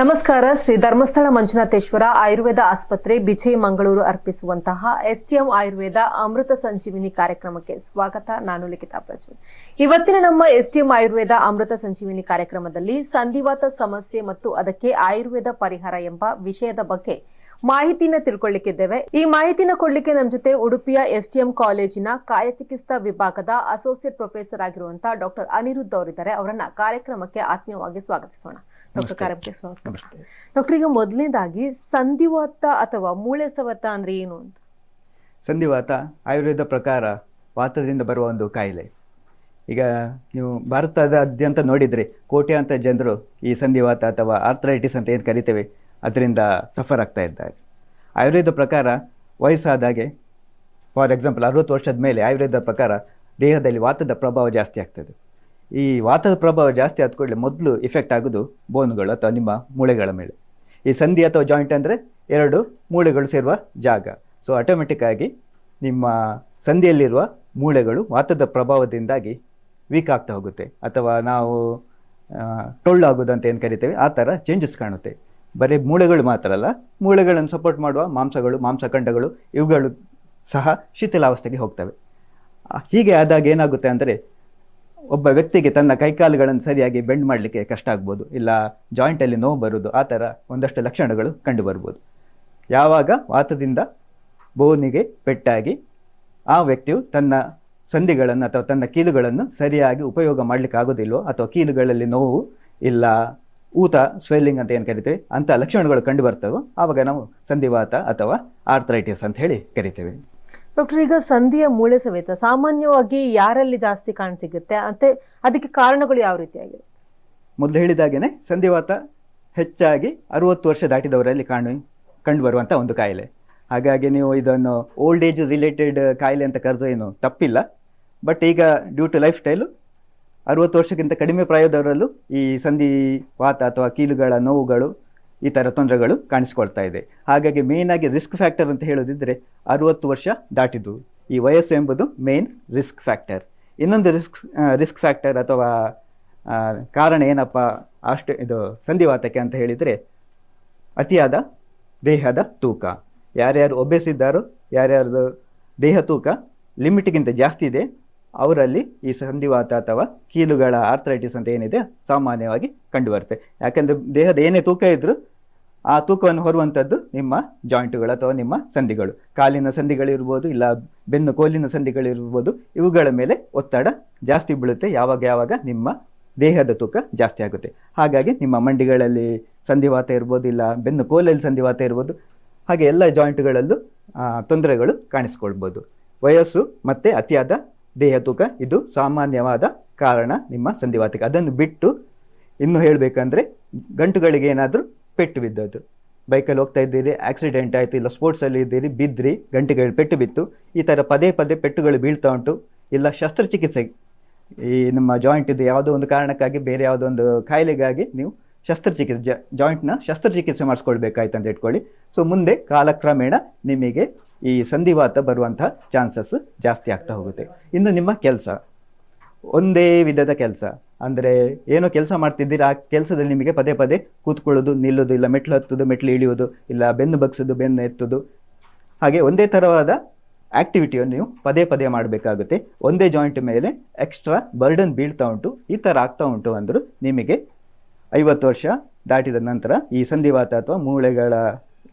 ನಮಸ್ಕಾರ. ಶ್ರೀ ಧರ್ಮಸ್ಥಳ ಮಂಜುನಾಥೇಶ್ವರ ಆಯುರ್ವೇದ ಆಸ್ಪತ್ರೆ ಬಿಜೆ ಮಂಗಳೂರು ಅರ್ಪಿಸುವಂತಹ ಎಸ್ಟಿಎಂ ಆಯುರ್ವೇದ ಅಮೃತ ಸಂಜೀವಿನಿ ಕಾರ್ಯಕ್ರಮಕ್ಕೆ ಸ್ವಾಗತ. ನಾನು ಲಿಖಿತಾ ಪ್ರಜ್ವಲ್. ಇವತ್ತಿನ ನಮ್ಮ ಎಸ್ಟಿಎಂ ಆಯುರ್ವೇದ ಅಮೃತ ಸಂಜೀವಿನಿ ಕಾರ್ಯಕ್ರಮದಲ್ಲಿ ಸಂಧಿವಾತ ಸಮಸ್ಯೆ ಮತ್ತು ಅದಕ್ಕೆ ಆಯುರ್ವೇದ ಪರಿಹಾರ ಎಂಬ ವಿಷಯದ ಬಗ್ಗೆ ಮಾಹಿತಿನ ತಿಳ್ಕೊಳ್ಳಿಕ್ಕಿದ್ದೇವೆ. ಈ ಮಾಹಿತಿನ ಕೊಡ್ಲಿಕ್ಕೆ ನಮ್ಮ ಜೊತೆ ಉಡುಪಿಯ ಎಸ್ಟಿಎಂ ಕಾಲೇಜಿನ ಕಾಯಚಿಕಿತ್ಸಾ ವಿಭಾಗದ ಅಸೋಸಿಯೇಟ್ ಪ್ರೊಫೆಸರ್ ಆಗಿರುವಂತಹ ಡಾಕ್ಟರ್ ಅನಿರುದ್ಧ ಅವರಿದ್ದಾರೆ. ಅವರನ್ನ ಕಾರ್ಯಕ್ರಮಕ್ಕೆ ಆತ್ಮೀಯವಾಗಿ ಸ್ವಾಗತಿಸೋಣ. ಡಾಕ್ಟರ್ ಕಾರ್ಯಕ್ರಮಕ್ಕೆ ಸ್ವಾಗತ. ಡಾಕ್ಟರ್ ಈಗ ಮೊದಲನೇದಾಗಿ ಸಂಧಿವಾತ ಅಥವಾ ಮೂಳೆ ಸವತ ಅಂದ್ರೆ ಏನು ಅಂತ? ಸಂಧಿವಾತ ಆಯುರ್ವೇದ ಪ್ರಕಾರ ವಾತದಿಂದ ಬರುವ ಒಂದು ಕಾಯಿಲೆ. ಈಗ ನೀವು ಭಾರತದಾದ್ಯಂತ ನೋಡಿದರೆ ಕೋಟ್ಯಾಂತರ ಜನರು ಈ ಸಂಧಿವಾತ ಅಥವಾ ಆರ್ಥರೈಟಿಸ್ ಅಂತ ಏನು ಕರಿತೇವೆ ಅದರಿಂದ ಸಫರ್ ಆಗ್ತಾ ಇದ್ದಾರೆ. ಆಯುರ್ವೇದ ಪ್ರಕಾರ ವಯಸ್ಸಾದಾಗೆ ಫಾರ್ ಎಕ್ಸಾಂಪಲ್ ಅರವತ್ತು ವರ್ಷದ ಮೇಲೆ ಆಯುರ್ವೇದ ಪ್ರಕಾರ ದೇಹದಲ್ಲಿ ವಾತದ ಪ್ರಭಾವ ಜಾಸ್ತಿ ಆಗ್ತದೆ. ಈ ವಾತದ ಪ್ರಭಾವ ಜಾಸ್ತಿ ಆದ ಕೂಡಲೇ ಮೊದಲು ಇಫೆಕ್ಟ್ ಆಗೋದು ಬೋನ್ಗಳು ಅಥವಾ ನಿಮ್ಮ ಮೂಳೆಗಳ ಮೇಲೆ. ಈ ಸಂಧಿ ಅಥವಾ ಜಾಯಿಂಟ್ ಅಂದರೆ ಎರಡು ಮೂಳೆಗಳು ಸೇರುವ ಜಾಗ. ಸೊ ಆಟೋಮೆಟಿಕ್ ಆಗಿ ನಿಮ್ಮ ಸಂಧಿಯಲ್ಲಿರುವ ಮೂಳೆಗಳು ವಾತದ ಪ್ರಭಾವದಿಂದಾಗಿ ವೀಕ್ ಆಗ್ತಾ ಹೋಗುತ್ತೆ. ಅಥವಾ ನಾವು ಟೊಳ್ಳಾಗೋದು ಅಂತ ಏನು ಕರಿತೇವೆ? ಆ ಥರ ಚೇಂಜಸ್ ಕಾಣುತ್ತೆ. ಬರೀ ಮೂಳೆಗಳು ಮಾತ್ರ ಅಲ್ಲ, ಮೂಳೆಗಳನ್ನು ಸಪೋರ್ಟ್ ಮಾಡುವ ಮಾಂಸಗಳು, ಮಾಂಸಖಂಡಗಳು ಇವುಗಳು ಸಹ ಶಿಥಿಲಾವಸ್ಥೆಗೆ ಹೋಗ್ತವೆ. ಹೀಗೆ ಆದಾಗ ಏನಾಗುತ್ತೆ ಅಂದರೆ ಒಬ್ಬ ವ್ಯಕ್ತಿಗೆ ತನ್ನ ಕೈಕಾಲುಗಳನ್ನು ಸರಿಯಾಗಿ ಬೆಂಡ್ ಮಾಡಲಿಕ್ಕೆ ಕಷ್ಟ ಆಗ್ಬೋದು, ಇಲ್ಲ ಜಾಯಿಂಟಲ್ಲಿ ನೋವು ಬರುವುದು, ಆ ಥರ ಒಂದಷ್ಟು ಲಕ್ಷಣಗಳು ಕಂಡು ಬರ್ಬೋದು ಯಾವಾಗ? ವಾತದಿಂದ ಬೋನಿಗೆ ಪೆಟ್ಟಾಗಿ ಆ ವ್ಯಕ್ತಿಯು ತನ್ನ ಸಂಧಿಗಳನ್ನು ಅಥವಾ ತನ್ನ ಕೀಲುಗಳನ್ನು ಸರಿಯಾಗಿ ಉಪಯೋಗ ಮಾಡಲಿಕ್ಕೆ ಆಗೋದಿಲ್ವೋ, ಅಥವಾ ಕೀಲುಗಳಲ್ಲಿ ನೋವು ಇಲ್ಲ, ಊತ ಸ್ವೆಲ್ಲಿಂಗ್ ಅಂತ ಏನು ಕರಿತೇವೆ, ಅಂಥ ಲಕ್ಷಣಗಳು ಕಂಡು ಬರ್ತವೋ ಆವಾಗ ನಾವು ಸಂಧಿವಾತ ಅಥವಾ ಆರ್ಥರೈಟಿಸ್ ಅಂತ ಹೇಳಿ ಕರಿತೇವೆ. ಡಾಕ್ಟರ್, ಈಗ ಸಂಧಿಯ ಮೂಳೆ ಸವೆತ ಸಾಮಾನ್ಯವಾಗಿ ಯಾರಲ್ಲಿ ಜಾಸ್ತಿ ಕಾಣಸಿಗುತ್ತೆ ಮತ್ತೆ ಅದಕ್ಕೆ ಕಾರಣಗಳು ಯಾವ ರೀತಿಯಾಗಿರುತ್ತೆ ಮೊದಲು ಹೇಳಿದಾಗೇನೆ ಸಂಧಿವಾತ ಹೆಚ್ಚಾಗಿ ಅರುವತ್ತು ವರ್ಷ ದಾಟಿದವರಲ್ಲಿ ಕಾಣು ಕಂಡು ಬರುವಂಥ ಒಂದು ಕಾಯಿಲೆ. ಹಾಗಾಗಿ ನೀವು ಇದನ್ನು ಓಲ್ಡ್ ಏಜ್ ರಿಲೇಟೆಡ್ ಕಾಯಿಲೆ ಅಂತ ಕರೆದು ಏನು ತಪ್ಪಿಲ್ಲ. ಬಟ್ ಈಗ ಡ್ಯೂ ಟು ಲೈಫ್ ಸ್ಟೈಲು ಅರುವತ್ತು ವರ್ಷಕ್ಕಿಂತ ಕಡಿಮೆ ಪ್ರಾಯದವರಲ್ಲೂ ಈ ಸಂಧಿವಾತ ಅಥವಾ ಕೀಲುಗಳ ನೋವುಗಳು ಈ ಥರ ತೊಂದರೆಗಳು ಕಾಣಿಸ್ಕೊಳ್ತಾ ಇದೆ. ಹಾಗಾಗಿ ಮೇಯ್ನ್ ಆಗಿ ರಿಸ್ಕ್ ಫ್ಯಾಕ್ಟರ್ ಅಂತ ಹೇಳೋದಿದ್ರೆ ಅರುವತ್ತು ವರ್ಷ ದಾಟಿದ್ದು. ಈ ವಯಸ್ಸು ಎಂಬುದು ಮೇನ್ ರಿಸ್ಕ್ ಫ್ಯಾಕ್ಟರ್ ಇನ್ನೊಂದು ರಿಸ್ಕ್ ರಿಸ್ಕ್ ಫ್ಯಾಕ್ಟರ್ ಅಥವಾ ಕಾರಣ ಏನಪ್ಪ, ಅಷ್ಟು ಇದು ಸಂಧಿವಾತಕ್ಕೆ ಅಂತ ಹೇಳಿದರೆ ಅತಿಯಾದ ದೇಹದ ತೂಕ. ಯಾರ್ಯಾರು ಒಬ್ಬೆಸಿದ್ದಾರೋ ಯಾರ್ಯಾರ್ದು ದೇಹ ತೂಕ ಲಿಮಿಟ್ಗಿಂತ ಜಾಸ್ತಿ ಇದೆ ಅವರಲ್ಲಿ ಈ ಸಂಧಿವಾತ ಅಥವಾ ಕೀಲುಗಳ ಆರ್ಥರೈಟಿಸ್ ಅಂತ ಏನಿದೆ ಸಾಮಾನ್ಯವಾಗಿ ಕಂಡುಬರುತ್ತೆ. ಯಾಕಂದರೆ ದೇಹದ ಏನೇ ತೂಕ ಇದ್ದರೂ ಆ ತೂಕವನ್ನು ಹೊರುವಂಥದ್ದು ನಿಮ್ಮ ಜಾಯಿಂಟುಗಳು ಅಥವಾ ನಿಮ್ಮ ಸಂಧಿಗಳು. ಕಾಲಿನ ಸಂಧಿಗಳಿರ್ಬೋದು, ಇಲ್ಲ ಬೆನ್ನು ಕೋಲಿನ ಸಂಧಿಗಳಿರ್ಬೋದು, ಇವುಗಳ ಮೇಲೆ ಒತ್ತಡ ಜಾಸ್ತಿ ಬೀಳುತ್ತೆ. ಯಾವಾಗ ಯಾವಾಗ ನಿಮ್ಮ ದೇಹದ ತೂಕ ಜಾಸ್ತಿ ಆಗುತ್ತೆ. ಹಾಗಾಗಿ ನಿಮ್ಮ ಮಂಡಿಗಳಲ್ಲಿ ಸಂಧಿವಾತ ಇರ್ಬೋದು, ಇಲ್ಲ ಬೆನ್ನು ಕೋಲಲ್ಲಿ ಸಂಧಿವಾತ ಇರ್ಬೋದು, ಹಾಗೆ ಎಲ್ಲ ಜಾಯಿಂಟ್ಗಳಲ್ಲೂ ತೊಂದರೆಗಳು ಕಾಣಿಸ್ಕೊಳ್ಬೋದು. ವಯಸ್ಸು ಮತ್ತು ಅತಿಯಾದ ದೇಹ ತೂಕ ಇದು ಸಾಮಾನ್ಯವಾದ ಕಾರಣ ನಿಮ್ಮ ಸಂಧಿವಾತಕ್ಕೆ ಅದನ್ನು ಬಿಟ್ಟು ಇನ್ನು ಹೇಳಬೇಕಂದ್ರೆ ಗಂಟುಗಳಿಗೆ ಏನಾದರೂ ಪೆಟ್ಟು ಬಿದ್ದದ್ದು. ಬೈಕಲ್ಲಿ ಹೋಗ್ತಾ ಇದ್ದೀರಿ ಆಕ್ಸಿಡೆಂಟ್ ಆಯಿತು, ಇಲ್ಲ ಸ್ಪೋರ್ಟ್ಸಲ್ಲಿ ಇದ್ದೀರಿ ಬಿದ್ದಿರಿ ಗಂಟೆಗಳು ಪೆಟ್ಟು ಬಿತ್ತು, ಈ ಥರ ಪದೇ ಪದೇ ಪೆಟ್ಟುಗಳು ಬೀಳ್ತಾ ಉಂಟು. ಇಲ್ಲ ಶಸ್ತ್ರಚಿಕಿತ್ಸೆ. ಈ ನಮ್ಮ ಜಾಯಿಂಟ್ ಇದು ಯಾವುದೋ ಒಂದು ಕಾರಣಕ್ಕಾಗಿ, ಬೇರೆ ಯಾವುದೋ ಒಂದು ಕಾಯಿಲೆಗಾಗಿ ನೀವು ಶಸ್ತ್ರಚಿಕಿತ್ಸೆ ಜಾಯಿಂಟ್ನ ಶಸ್ತ್ರಚಿಕಿತ್ಸೆ ಮಾಡಿಸ್ಕೊಳ್ಬೇಕಾಯ್ತು ಅಂತ ಇಟ್ಕೊಳ್ಳಿ. ಸೊ ಮುಂದೆ ಕಾಲಕ್ರಮೇಣ ನಿಮಗೆ ಈ ಸಂಧಿವಾತ ಬರುವಂತಹ ಚಾನ್ಸಸ್ ಜಾಸ್ತಿ ಆಗ್ತಾ ಹೋಗುತ್ತೆ. ಇನ್ನು ನಿಮ್ಮ ಕೆಲಸ? ಒಂದೇ ವಿಧದ ಕೆಲಸ. ಅಂದರೆ ಏನೋ ಕೆಲಸ ಮಾಡ್ತಿದ್ದೀರಾ, ಆ ಕೆಲಸದಲ್ಲಿ ನಿಮಗೆ ಪದೇ ಪದೇ ಕೂತ್ಕೊಳ್ಳೋದು, ನಿಲ್ಲೋದು, ಇಲ್ಲ ಮೆಟ್ಲು ಹತ್ತೋದು ಮೆಟ್ಲು ಇಳಿಯೋದು ಇಲ್ಲ ಬೆನ್ನು ಬಗ್ಸೋದು ಬೆನ್ನು ಎತ್ತೋದು ಹಾಗೆ ಒಂದೇ ಥರವಾದ ಆಕ್ಟಿವಿಟಿಯನ್ನು ನೀವು ಪದೇ ಪದೇ ಮಾಡಬೇಕಾಗುತ್ತೆ. ಒಂದೇ ಜಾಯಿಂಟ್ ಮೇಲೆ ಎಕ್ಸ್ಟ್ರಾ ಬರ್ಡನ್ ಬೀಳ್ತಾ ಉಂಟು. ಈ ಥರ ಆಗ್ತಾ ಉಂಟು ಅಂದರೂ ನಿಮಗೆ ಐವತ್ತು ವರ್ಷ ದಾಟಿದ ನಂತರ ಈ ಸಂಧಿವಾತ ಅಥವಾ ಮೂಳೆಗಳ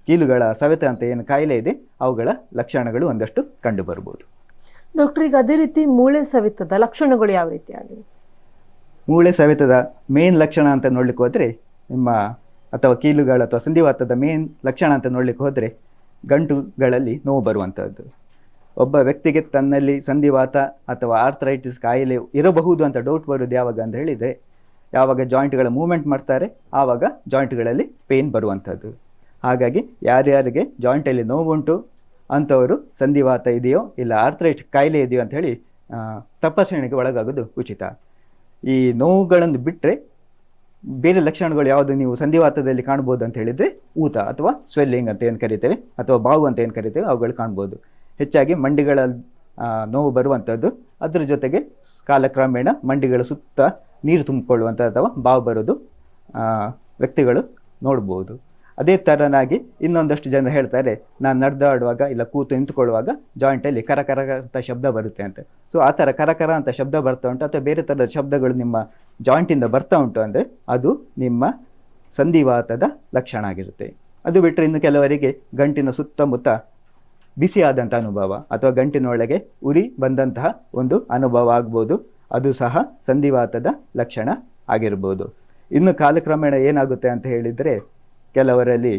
ಕೀಲುಗಳ ಸವೆತ ಅಂತ ಏನು ಕಾಯಿಲೆ ಇದೆ ಅವುಗಳ ಲಕ್ಷಣಗಳು ಒಂದಷ್ಟು ಕಂಡು ಬರ್ಬೋದು ಡಾಕ್ಟರ್ ಈಗ ಅದೇ ರೀತಿ ಮೂಳೆ ಸವೆತದ ಲಕ್ಷಣಗಳು ಯಾವ ರೀತಿ ಆಗಿವೆ? ಮೂಳೆ ಸವೆತದ ಮೇನ್ ಲಕ್ಷಣ ಅಂತ ನೋಡ್ಲಿಕ್ಕೆ ಹೋದರೆ ನಿಮ್ಮ ಅಥವಾ ಕೀಲುಗಳ ಅಥವಾ ಸಂಧಿವಾತದ ಮೇನ್ ಲಕ್ಷಣ ಅಂತ ನೋಡ್ಲಿಕ್ಕೆ ಹೋದರೆ ಗಂಟುಗಳಲ್ಲಿ ನೋವು ಬರುವಂಥದ್ದು ಒಬ್ಬ ವ್ಯಕ್ತಿಗೆ ತನ್ನಲ್ಲಿ ಸಂಧಿವಾತ ಅಥವಾ ಆರ್ಥರೈಟಿಸ್ ಕಾಯಿಲೆ ಇರಬಹುದು ಅಂತ ಡೌಟ್ ಬರೋದು ಯಾವಾಗ ಅಂತ ಹೇಳಿದರೆ ಯಾವಾಗ ಜಾಯಿಂಟ್ಗಳ ಮೂವ್ಮೆಂಟ್ ಮಾಡ್ತಾರೆ ಆವಾಗ ಜಾಯಿಂಟ್ಗಳಲ್ಲಿ ಪೇನ್ ಬರುವಂಥದ್ದು ಹಾಗಾಗಿ ಯಾರ್ಯಾರಿಗೆ ಜಾಯಿಂಟಲ್ಲಿ ನೋವುಂಟು ಅಂಥವರು ಸಂಧಿವಾತ ಇದೆಯೋ ಇಲ್ಲ ಆರ್ಥ್ರೈಟ್ ಕಾಯಿಲೆ ಇದೆಯೋ ಅಂತ ಹೇಳಿ ತಪಾಸಣೆಗೆ ಒಳಗಾಗೋದು ಉಚಿತ. ಈ ನೋವುಗಳನ್ನು ಬಿಟ್ಟರೆ ಬೇರೆ ಲಕ್ಷಣಗಳು ಯಾವುದು ನೀವು ಸಂಧಿವಾತದಲ್ಲಿ ಕಾಣ್ಬೋದು ಅಂತ ಹೇಳಿದರೆ ಊತ ಅಥವಾ ಸ್ವೆಲ್ಲಿಂಗ್ ಅಂತ ಏನು ಕರಿತೇವೆ ಅಥವಾ ಬಾವು ಅಂತ ಏನು ಕರಿತೇವೆ ಅವುಗಳು ಕಾಣ್ಬೋದು ಹೆಚ್ಚಾಗಿ ಮಂಡಿಗಳ ನೋವು ಬರುವಂಥದ್ದು. ಅದರ ಜೊತೆಗೆ ಕಾಲಕ್ರಮೇಣ ಮಂಡಿಗಳ ಸುತ್ತ ನೀರು ತುಂಬಿಕೊಳ್ಳುವಂಥ ಅಥವಾ ಬಾವು ಬರೋದು ವ್ಯಕ್ತಿಗಳು ನೋಡ್ಬೋದು. ಅದೇ ಥರನಾಗಿ ಇನ್ನೊಂದಷ್ಟು ಜನ ಹೇಳ್ತಾರೆ ನಾನು ನಡೆದಾಡುವಾಗ ಇಲ್ಲ ಕೂತು ನಿಂತ್ಕೊಳ್ಳುವಾಗ ಜಾಯಿಂಟಲ್ಲಿ ಕರ ಕರ ಅಂತ ಶಬ್ದ ಬರುತ್ತೆ ಅಂತ. ಸೊ ಆ ಥರ ಕರ ಕರ ಅಂತ ಶಬ್ದ ಬರ್ತಾ ಉಂಟು, ಅಥವಾ ಬೇರೆ ಥರದ ಶಬ್ದಗಳು ನಿಮ್ಮ ಜಾಯಿಂಟಿಂದ ಬರ್ತಾ ಉಂಟು ಅಂದರೆ ಅದು ನಿಮ್ಮ ಸಂಧಿವಾತದ ಲಕ್ಷಣ ಆಗಿರುತ್ತೆ. ಅದು ಬಿಟ್ಟರೆ ಇನ್ನು ಕೆಲವರಿಗೆ ಗಂಟಿನ ಸುತ್ತಮುತ್ತ ಬಿಸಿಯಾದಂಥ ಅನುಭವ, ಅಥವಾ ಗಂಟಿನೊಳಗೆ ಉರಿ ಬಂದಂತಹ ಒಂದು ಅನುಭವ ಆಗ್ಬೋದು, ಅದು ಸಹ ಸಂಧಿವಾತದ ಲಕ್ಷಣ ಆಗಿರ್ಬೋದು. ಇನ್ನು ಕಾಲಕ್ರಮೇಣ ಏನಾಗುತ್ತೆ ಅಂತ ಹೇಳಿದರೆ ಕೆಲವರಲ್ಲಿ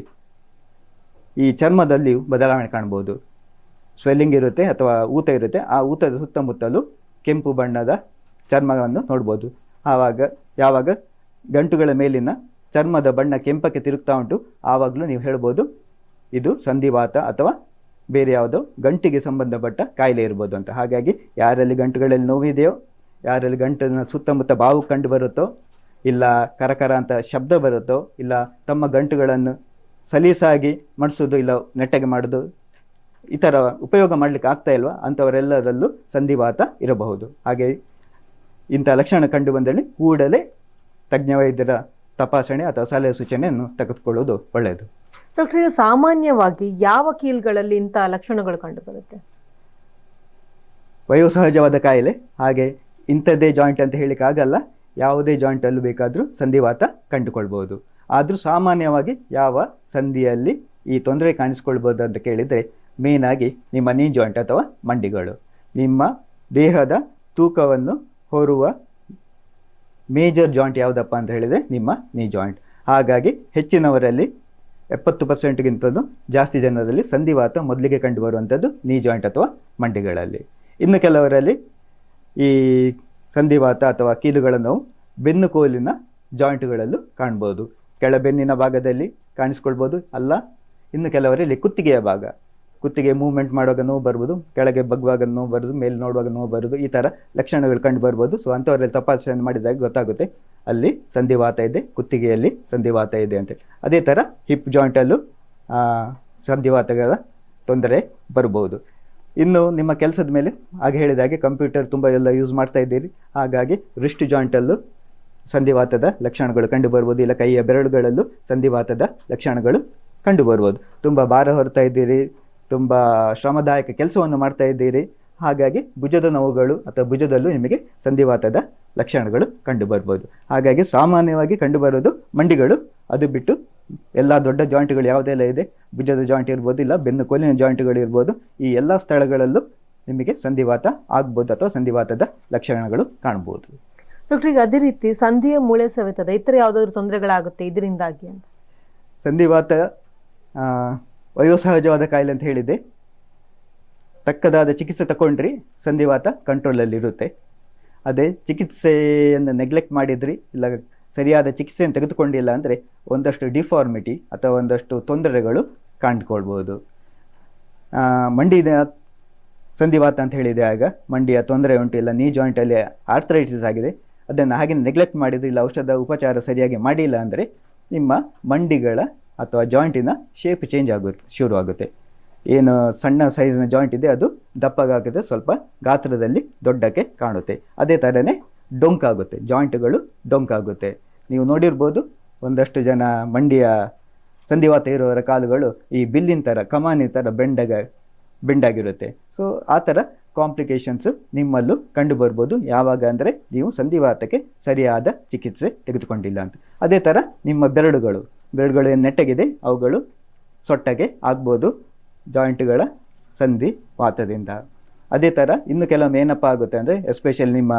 ಈ ಚರ್ಮದಲ್ಲಿ ಬದಲಾವಣೆ ಕಾಣ್ಬೋದು. ಸ್ವೆಲ್ಲಿಂಗ್ ಇರುತ್ತೆ ಅಥವಾ ಊತ ಇರುತ್ತೆ. ಆ ಊತದ ಸುತ್ತಮುತ್ತಲೂ ಕೆಂಪು ಬಣ್ಣದ ಚರ್ಮವನ್ನು ನೋಡ್ಬೋದು. ಆವಾಗ, ಯಾವಾಗ ಗಂಟುಗಳ ಮೇಲಿನ ಚರ್ಮದ ಬಣ್ಣ ಕೆಂಪಕ್ಕೆ ತಿರುಗ್ತಾ ಉಂಟು, ಆವಾಗಲೂ ನೀವು ಹೇಳ್ಬೋದು ಇದು ಸಂಧಿವಾತ ಅಥವಾ ಬೇರೆ ಯಾವುದೋ ಗಂಟಿಗೆ ಸಂಬಂಧಪಟ್ಟ ಕಾಯಿಲೆ ಇರ್ಬೋದು ಅಂತ. ಹಾಗಾಗಿ ಯಾರಲ್ಲಿ ಗಂಟುಗಳಲ್ಲಿ ನೋವಿದೆಯೋ, ಯಾರಲ್ಲಿ ಗಂಟಿನ ಸುತ್ತಮುತ್ತ ಬಾವು ಕಂಡು ಬರುತ್ತೋ ಇಲ್ಲ ಕರಕರ ಅಂತ ಶಬ್ದ ಬರುತ್ತೋ ಇಲ್ಲ ತಮ್ಮ ಗಂಟುಗಳನ್ನು ಸಲೀಸಾಗಿ ಮಡಿಸೋದು ಇಲ್ಲ ನೆಟ್ಟಗೆ ಮಾಡೋದು ಈ ಥರ ಉಪಯೋಗ ಮಾಡಲಿಕ್ಕೆ ಆಗ್ತಾ ಇಲ್ವಾ? ಅಂಥವರೆಲ್ಲರಲ್ಲೂ ಸಂಧಿವಾತ ಇರಬಹುದು. ಹಾಗೆ ಇಂಥ ಲಕ್ಷಣ ಕಂಡು ಬಂದಲ್ಲಿ ಕೂಡಲೇ ತಜ್ಞ ವೈದ್ಯರ ತಪಾಸಣೆ ಅಥವಾ ಸಲಹೆ ಸೂಚನೆಯನ್ನು ತೆಗೆದುಕೊಳ್ಳುವುದು ಒಳ್ಳೆಯದು. ಡಾಕ್ಟರ್ ಸಾಮಾನ್ಯವಾಗಿ ಯಾವ ಕೀಲ್ಗಳಲ್ಲಿ ಇಂಥ ಲಕ್ಷಣಗಳು ಕಂಡು ಬರುತ್ತೆ? ವಯೋಸಹಜವಾದ ಕಾಯಿಲೆ ಹಾಗೆ ಇಂಥದ್ದೇ ಜಾಯಿಂಟ್ ಅಂತ ಹೇಳಿಕ್ಕೆ ಆಗಲ್ಲ. ಯಾವುದೇ ಜಾಯಿಂಟಲ್ಲೂ ಬೇಕಾದರೂ ಸಂಧಿವಾತ ಕಂಡುಕೊಳ್ಬೋದು. ಆದರೂ ಸಾಮಾನ್ಯವಾಗಿ ಯಾವ ಸಂಧಿಯಲ್ಲಿ ಈ ತೊಂದರೆ ಕಾಣಿಸ್ಕೊಳ್ಬೋದು ಅಂತ ಕೇಳಿದರೆ ಮೇಯ್ನಾಗಿ ನಿಮ್ಮ ನೀ ಜಾಯಿಂಟ್ ಅಥವಾ ಮಂಡಿಗಳು. ನಿಮ್ಮ ದೇಹದ ತೂಕವನ್ನು ಹೊರುವ ಮೇಜರ್ ಜಾಯಿಂಟ್ ಯಾವುದಪ್ಪ ಅಂತ ಹೇಳಿದರೆ ನಿಮ್ಮ ನೀ ಜಾಯಿಂಟ್ ಹಾಗಾಗಿ ಹೆಚ್ಚಿನವರಲ್ಲಿ ಎಪ್ಪತ್ತು ಪರ್ಸೆಂಟ್ಗಿಂತಲೂ ಜಾಸ್ತಿ ಜನರಲ್ಲಿ ಸಂಧಿವಾತ ಮೊದಲಿಗೆ ಕಂಡುಬರುವಂಥದ್ದು ನೀ ಜಾಯಿಂಟ್ ಅಥವಾ ಮಂಡಿಗಳಲ್ಲಿ. ಇನ್ನು ಕೆಲವರಲ್ಲಿ ಈ ಸಂಧಿವಾತ ಅಥವಾ ಕೀಲುಗಳನ್ನು ಬೆನ್ನು ಕೋಲಿನ ಜಾಯಿಂಟ್ಗಳಲ್ಲೂ ಕಾಣ್ಬೋದು. ಕೆಳಬೆನ್ನಿನ ಭಾಗದಲ್ಲಿ ಕಾಣಿಸ್ಕೊಳ್ಬೋದು. ಅಲ್ಲ, ಇನ್ನು ಕೆಲವರಲ್ಲಿ ಕುತ್ತಿಗೆಯ ಭಾಗ. ಕುತ್ತಿಗೆ ಮೂವ್ಮೆಂಟ್ ಮಾಡುವಾಗ ನೋವು ಬರ್ಬೋದು ಕೆಳಗೆ ಬಗ್ಗುವಾಗ ನೋವು ಬರೋದು ಮೇಲೆ ನೋಡುವಾಗ ನೋವು ಬರೋದು ಈ ಥರ ಲಕ್ಷಣಗಳು ಕಂಡು ಬರ್ಬೋದು. ಸೊ ಅಂಥವರಲ್ಲಿ ತಪಾಸಣೆ ಮಾಡಿದಾಗ ಗೊತ್ತಾಗುತ್ತೆ. ಅಲ್ಲಿ ಸಂಧಿವಾತ ಇದೆ, ಕುತ್ತಿಗೆಯಲ್ಲಿ ಸಂಧಿವಾತ ಇದೆ ಅಂತೇಳಿ ಅದೇ ಥರ ಹಿಪ್ ಜಾಯಿಂಟಲ್ಲೂ ಸಂಧಿವಾತಗಳ ತೊಂದರೆ ಬರ್ಬೋದು. ಇನ್ನು ನಿಮ್ಮ ಕೆಲಸದ ಮೇಲೆ ಹಾಗೆ ಹೇಳಿದ ಹಾಗೆ ಕಂಪ್ಯೂಟರ್ ತುಂಬ ಎಲ್ಲ ಯೂಸ್ ಮಾಡ್ತಾ ಇದ್ದೀರಿ. ಹಾಗಾಗಿ ರಿಸ್ಟ್ ಜಾಯಿಂಟಲ್ಲೂ ಸಂಧಿವಾತದ ಲಕ್ಷಣಗಳು ಕಂಡು ಬರ್ಬೋದು. ಇಲ್ಲ ಕೈಯ ಬೆರಳುಗಳಲ್ಲೂ ಸಂಧಿವಾತದ ಲಕ್ಷಣಗಳು ಕಂಡು ಬರ್ಬೋದು. ತುಂಬ ಭಾರ ಹೊರ್ತಾ ಇದ್ದೀರಿ. ತುಂಬ ಶ್ರಮದಾಯಕ ಕೆಲಸವನ್ನು ಮಾಡ್ತಾ ಇದ್ದೀರಿ. ಹಾಗಾಗಿ ಭುಜದ ನೋವುಗಳು ಅಥವಾ ಭುಜದಲ್ಲೂ ನಿಮಗೆ ಸಂಧಿವಾತದ ಲಕ್ಷಣಗಳು ಕಂಡುಬರ್ಬೋದು. ಹಾಗಾಗಿ ಸಾಮಾನ್ಯವಾಗಿ ಕಂಡುಬರೋದು ಮಂಡಿಗಳು. ಅದು ಬಿಟ್ಟು ಎಲ್ಲ ದೊಡ್ಡ ಜಾಯಿಂಟ್ಗಳು ಯಾವುದೆಲ್ಲ ಇದೆ? ಭುಜದ ಜಾಯಿಂಟ್ ಇರ್ಬೋದು ಇಲ್ಲ ಬೆನ್ನು ಕೋಲಿನ ಜಾಯಿಂಟ್ಗಳು ಇರ್ಬೋದು. ಈ ಎಲ್ಲ ಸ್ಥಳಗಳಲ್ಲೂ ನಿಮಗೆ ಸಂಧಿವಾತ ಆಗ್ಬೋದು ಅಥವಾ ಸಂಧಿವಾತದ ಲಕ್ಷಣಗಳು ಕಾಣ್ಬೋದು. ಡಾಕ್ಟರ್ ಈಗ ಅದೇ ರೀತಿ ಸಂಧಿಯ ಮೂಳೆ ಸವೆತದ ಇತರ ಯಾವುದಾದ್ರು ತೊಂದರೆಗಳಾಗುತ್ತೆ ಇದರಿಂದಾಗಿ ಅಂತ? ಸಂಧಿವಾತ ವಯೋಸಹಜವಾದ ಕಾಯಿಲೆ ಅಂತ ಹೇಳಿದೆ ತಕ್ಕದಾದ ಚಿಕಿತ್ಸೆ ತಗೊಂಡ್ರಿ ಸಂಧಿವಾತ ಕಂಟ್ರೋಲಲ್ಲಿ ಇರುತ್ತೆ ಅದೇ ಚಿಕಿತ್ಸೆಯನ್ನು ನೆಗ್ಲೆಕ್ಟ್ ಮಾಡಿದ್ರಿ ಇಲ್ಲ ಸರಿಯಾದ ಚಿಕಿತ್ಸೆಯನ್ನು ತೆಗೆದುಕೊಂಡಿಲ್ಲ ಅಂದರೆ ಒಂದಷ್ಟು ಡಿಫಾರ್ಮಿಟಿ ಅಥವಾ ಒಂದಷ್ಟು ತೊಂದರೆಗಳು ಕಾಣ್ಕೊಳ್ಬೋದು. ಆ, ಮಂಡಿನ ಸಂಧಿವಾತ ಅಂತ ಹೇಳಿದೆ ಆಗ ಮಂಡಿಯ ತೊಂದರೆ ಉಂಟು ಇಲ್ಲ ನೀ ಜಾಯಿಂಟಲ್ಲಿ ಆರ್ಥರೈಟಿಸ್ ಆಗಿದೆ ಅದನ್ನು ಹಾಗೆ ನೆಗ್ಲೆಕ್ಟ್ ಮಾಡಿದ್ರೆ ಇಲ್ಲ ಔಷಧ ಉಪಚಾರ ಸರಿಯಾಗಿ ಮಾಡಿಲ್ಲ ಅಂದರೆ ನಿಮ್ಮ ಮಂಡಿಗಳ ಅಥವಾ ಜಾಯಿಂಟಿನ ಶೇಪ್ ಚೇಂಜ್ ಆಗುತ್ತೆ ಶುರು ಆಗುತ್ತೆ ಏನು ಸಣ್ಣ ಸೈಜ್ನ ಜಾಯಿಂಟ್ ಇದೆ, ಅದು ದಪ್ಪಗಾಗುತ್ತೆ ಸ್ವಲ್ಪ ಗಾತ್ರದಲ್ಲಿ ದೊಡ್ಡಕ್ಕೆ ಕಾಣುತ್ತೆ. ಅದೇ ಥರನೇ ಡೊಂಕಾಗುತ್ತೆ ಜಾಯಿಂಟ್ಗಳು ಡೊಂಕಾಗುತ್ತೆ. ನೀವು ನೋಡಿರ್ಬೋದು, ಒಂದಷ್ಟು ಜನ ಮಂಡಿಯ ಸಂಧಿವಾತ ಇರುವವರ ಕಾಲುಗಳು ಈ ಬಿಲ್ಲಿನ ಥರ ಕಮಾನಿನ ಥರ ಬೆಂಡಗ, ಬೆಂಡಾಗಿರುತ್ತೆ. ಸೊ ಆ ಥರ ಕಾಂಪ್ಲಿಕೇಶನ್ಸ್ ನಿಮ್ಮಲ್ಲೂ ಕಂಡು ಬರ್ಬೋದು. ಯಾವಾಗ ಅಂದರೆ ನೀವು ಸಂಧಿವಾತಕ್ಕೆ ಸರಿಯಾದ ಚಿಕಿತ್ಸೆ ತೆಗೆದುಕೊಂಡಿಲ್ಲ ಅಂತ. ಅದೇ ಥರ ನಿಮ್ಮ ಬೆರಳುಗಳು ಬೆರಳುಗಳು ಏನು ನೆಟ್ಟಗಿದೆ, ಅವುಗಳು ಸೊಟ್ಟಗೆ ಆಗ್ಬೋದು. ಜಾಯಿಂಟ್ಗಳ ಸಂಧಿ ವಾತದಿಂದ. ಅದೇ ಥರ ಇನ್ನು ಕೆಲವೊಮ್ಮೆ ಏನಪ್ಪ ಆಗುತ್ತೆ ಅಂದರೆ ಎಸ್ಪೆಷಲಿ ನಿಮ್ಮ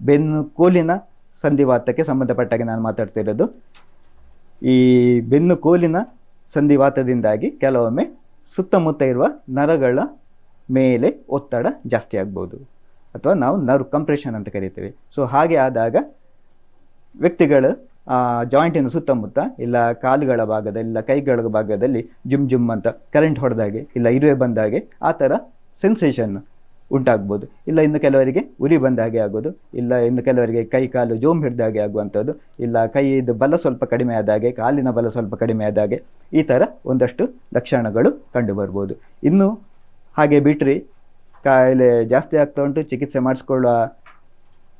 ಬೆನ್ನು ಕೋಲಿನ ಸಂಧಿವಾತಕ್ಕೆ ಸಂಬಂಧಪಟ್ಟಾಗೆ ನಾನು ಮಾತಾಡ್ತಿರೋದು ಈ ಬೆನ್ನು ಕೋಲಿನ ಸಂಧಿವಾತದಿಂದಾಗಿ ಕೆಲವೊಮ್ಮೆ ಸುತ್ತಮುತ್ತ ಇರುವ ನರಗಳ ಮೇಲೆ ಒತ್ತಡ ಜಾಸ್ತಿ ಆಗ್ಬೋದು. ಅಥವಾ ನಾವು ನರ್ವ್ ಕಂಪ್ರೆಷನ್ ಅಂತ ಕರಿತೇವೆ. ಸೊ ಹಾಗೆ ಆದಾಗ ವ್ಯಕ್ತಿಗಳು ಜಾಯಿಂಟಿನ ಸುತ್ತಮುತ್ತ ಇಲ್ಲ ಕಾಲುಗಳ ಭಾಗದಲ್ಲಿ ಇಲ್ಲ ಕೈಗಳ ಭಾಗದಲ್ಲಿ ಜುಮ್ ಜುಮ್ ಅಂತ ಕರೆಂಟ್ ಹೊಡೆದಾಗೆ ಇಲ್ಲ ಇರುವೆ ಬಂದಾಗೆ ಆ ಥರ ಸೆನ್ಸೇಷನ್ ಉಂಟಾಗ್ಬೋದು. ಇಲ್ಲ ಇನ್ನು ಕೆಲವರಿಗೆ ಉರಿ ಬಂದ ಹಾಗೆ ಆಗೋದು. ಇಲ್ಲ ಇನ್ನು ಕೆಲವರಿಗೆ ಕೈ ಕಾಲು ಜೋಮ್ ಹಿಡ್ದ ಹಾಗೆ ಆಗುವಂಥದ್ದು. ಇಲ್ಲ ಕೈಯಿದ್ದು ಬಲ ಸ್ವಲ್ಪ ಕಡಿಮೆ ಆದಾಗೆ ಕಾಲಿನ ಬಲ ಸ್ವಲ್ಪ ಕಡಿಮೆ ಆದಾಗೆ ಈ ಥರ ಒಂದಷ್ಟು ಲಕ್ಷಣಗಳು ಕಂಡುಬರ್ಬೋದು ಇನ್ನು ಹಾಗೆ ಬಿಟ್ರಿ ಕಾಯಿಲೆ ಜಾಸ್ತಿ ಆಗ್ತಾ ಉಂಟು ಚಿಕಿತ್ಸೆ ಮಾಡಿಸ್ಕೊಳ್ಳುವ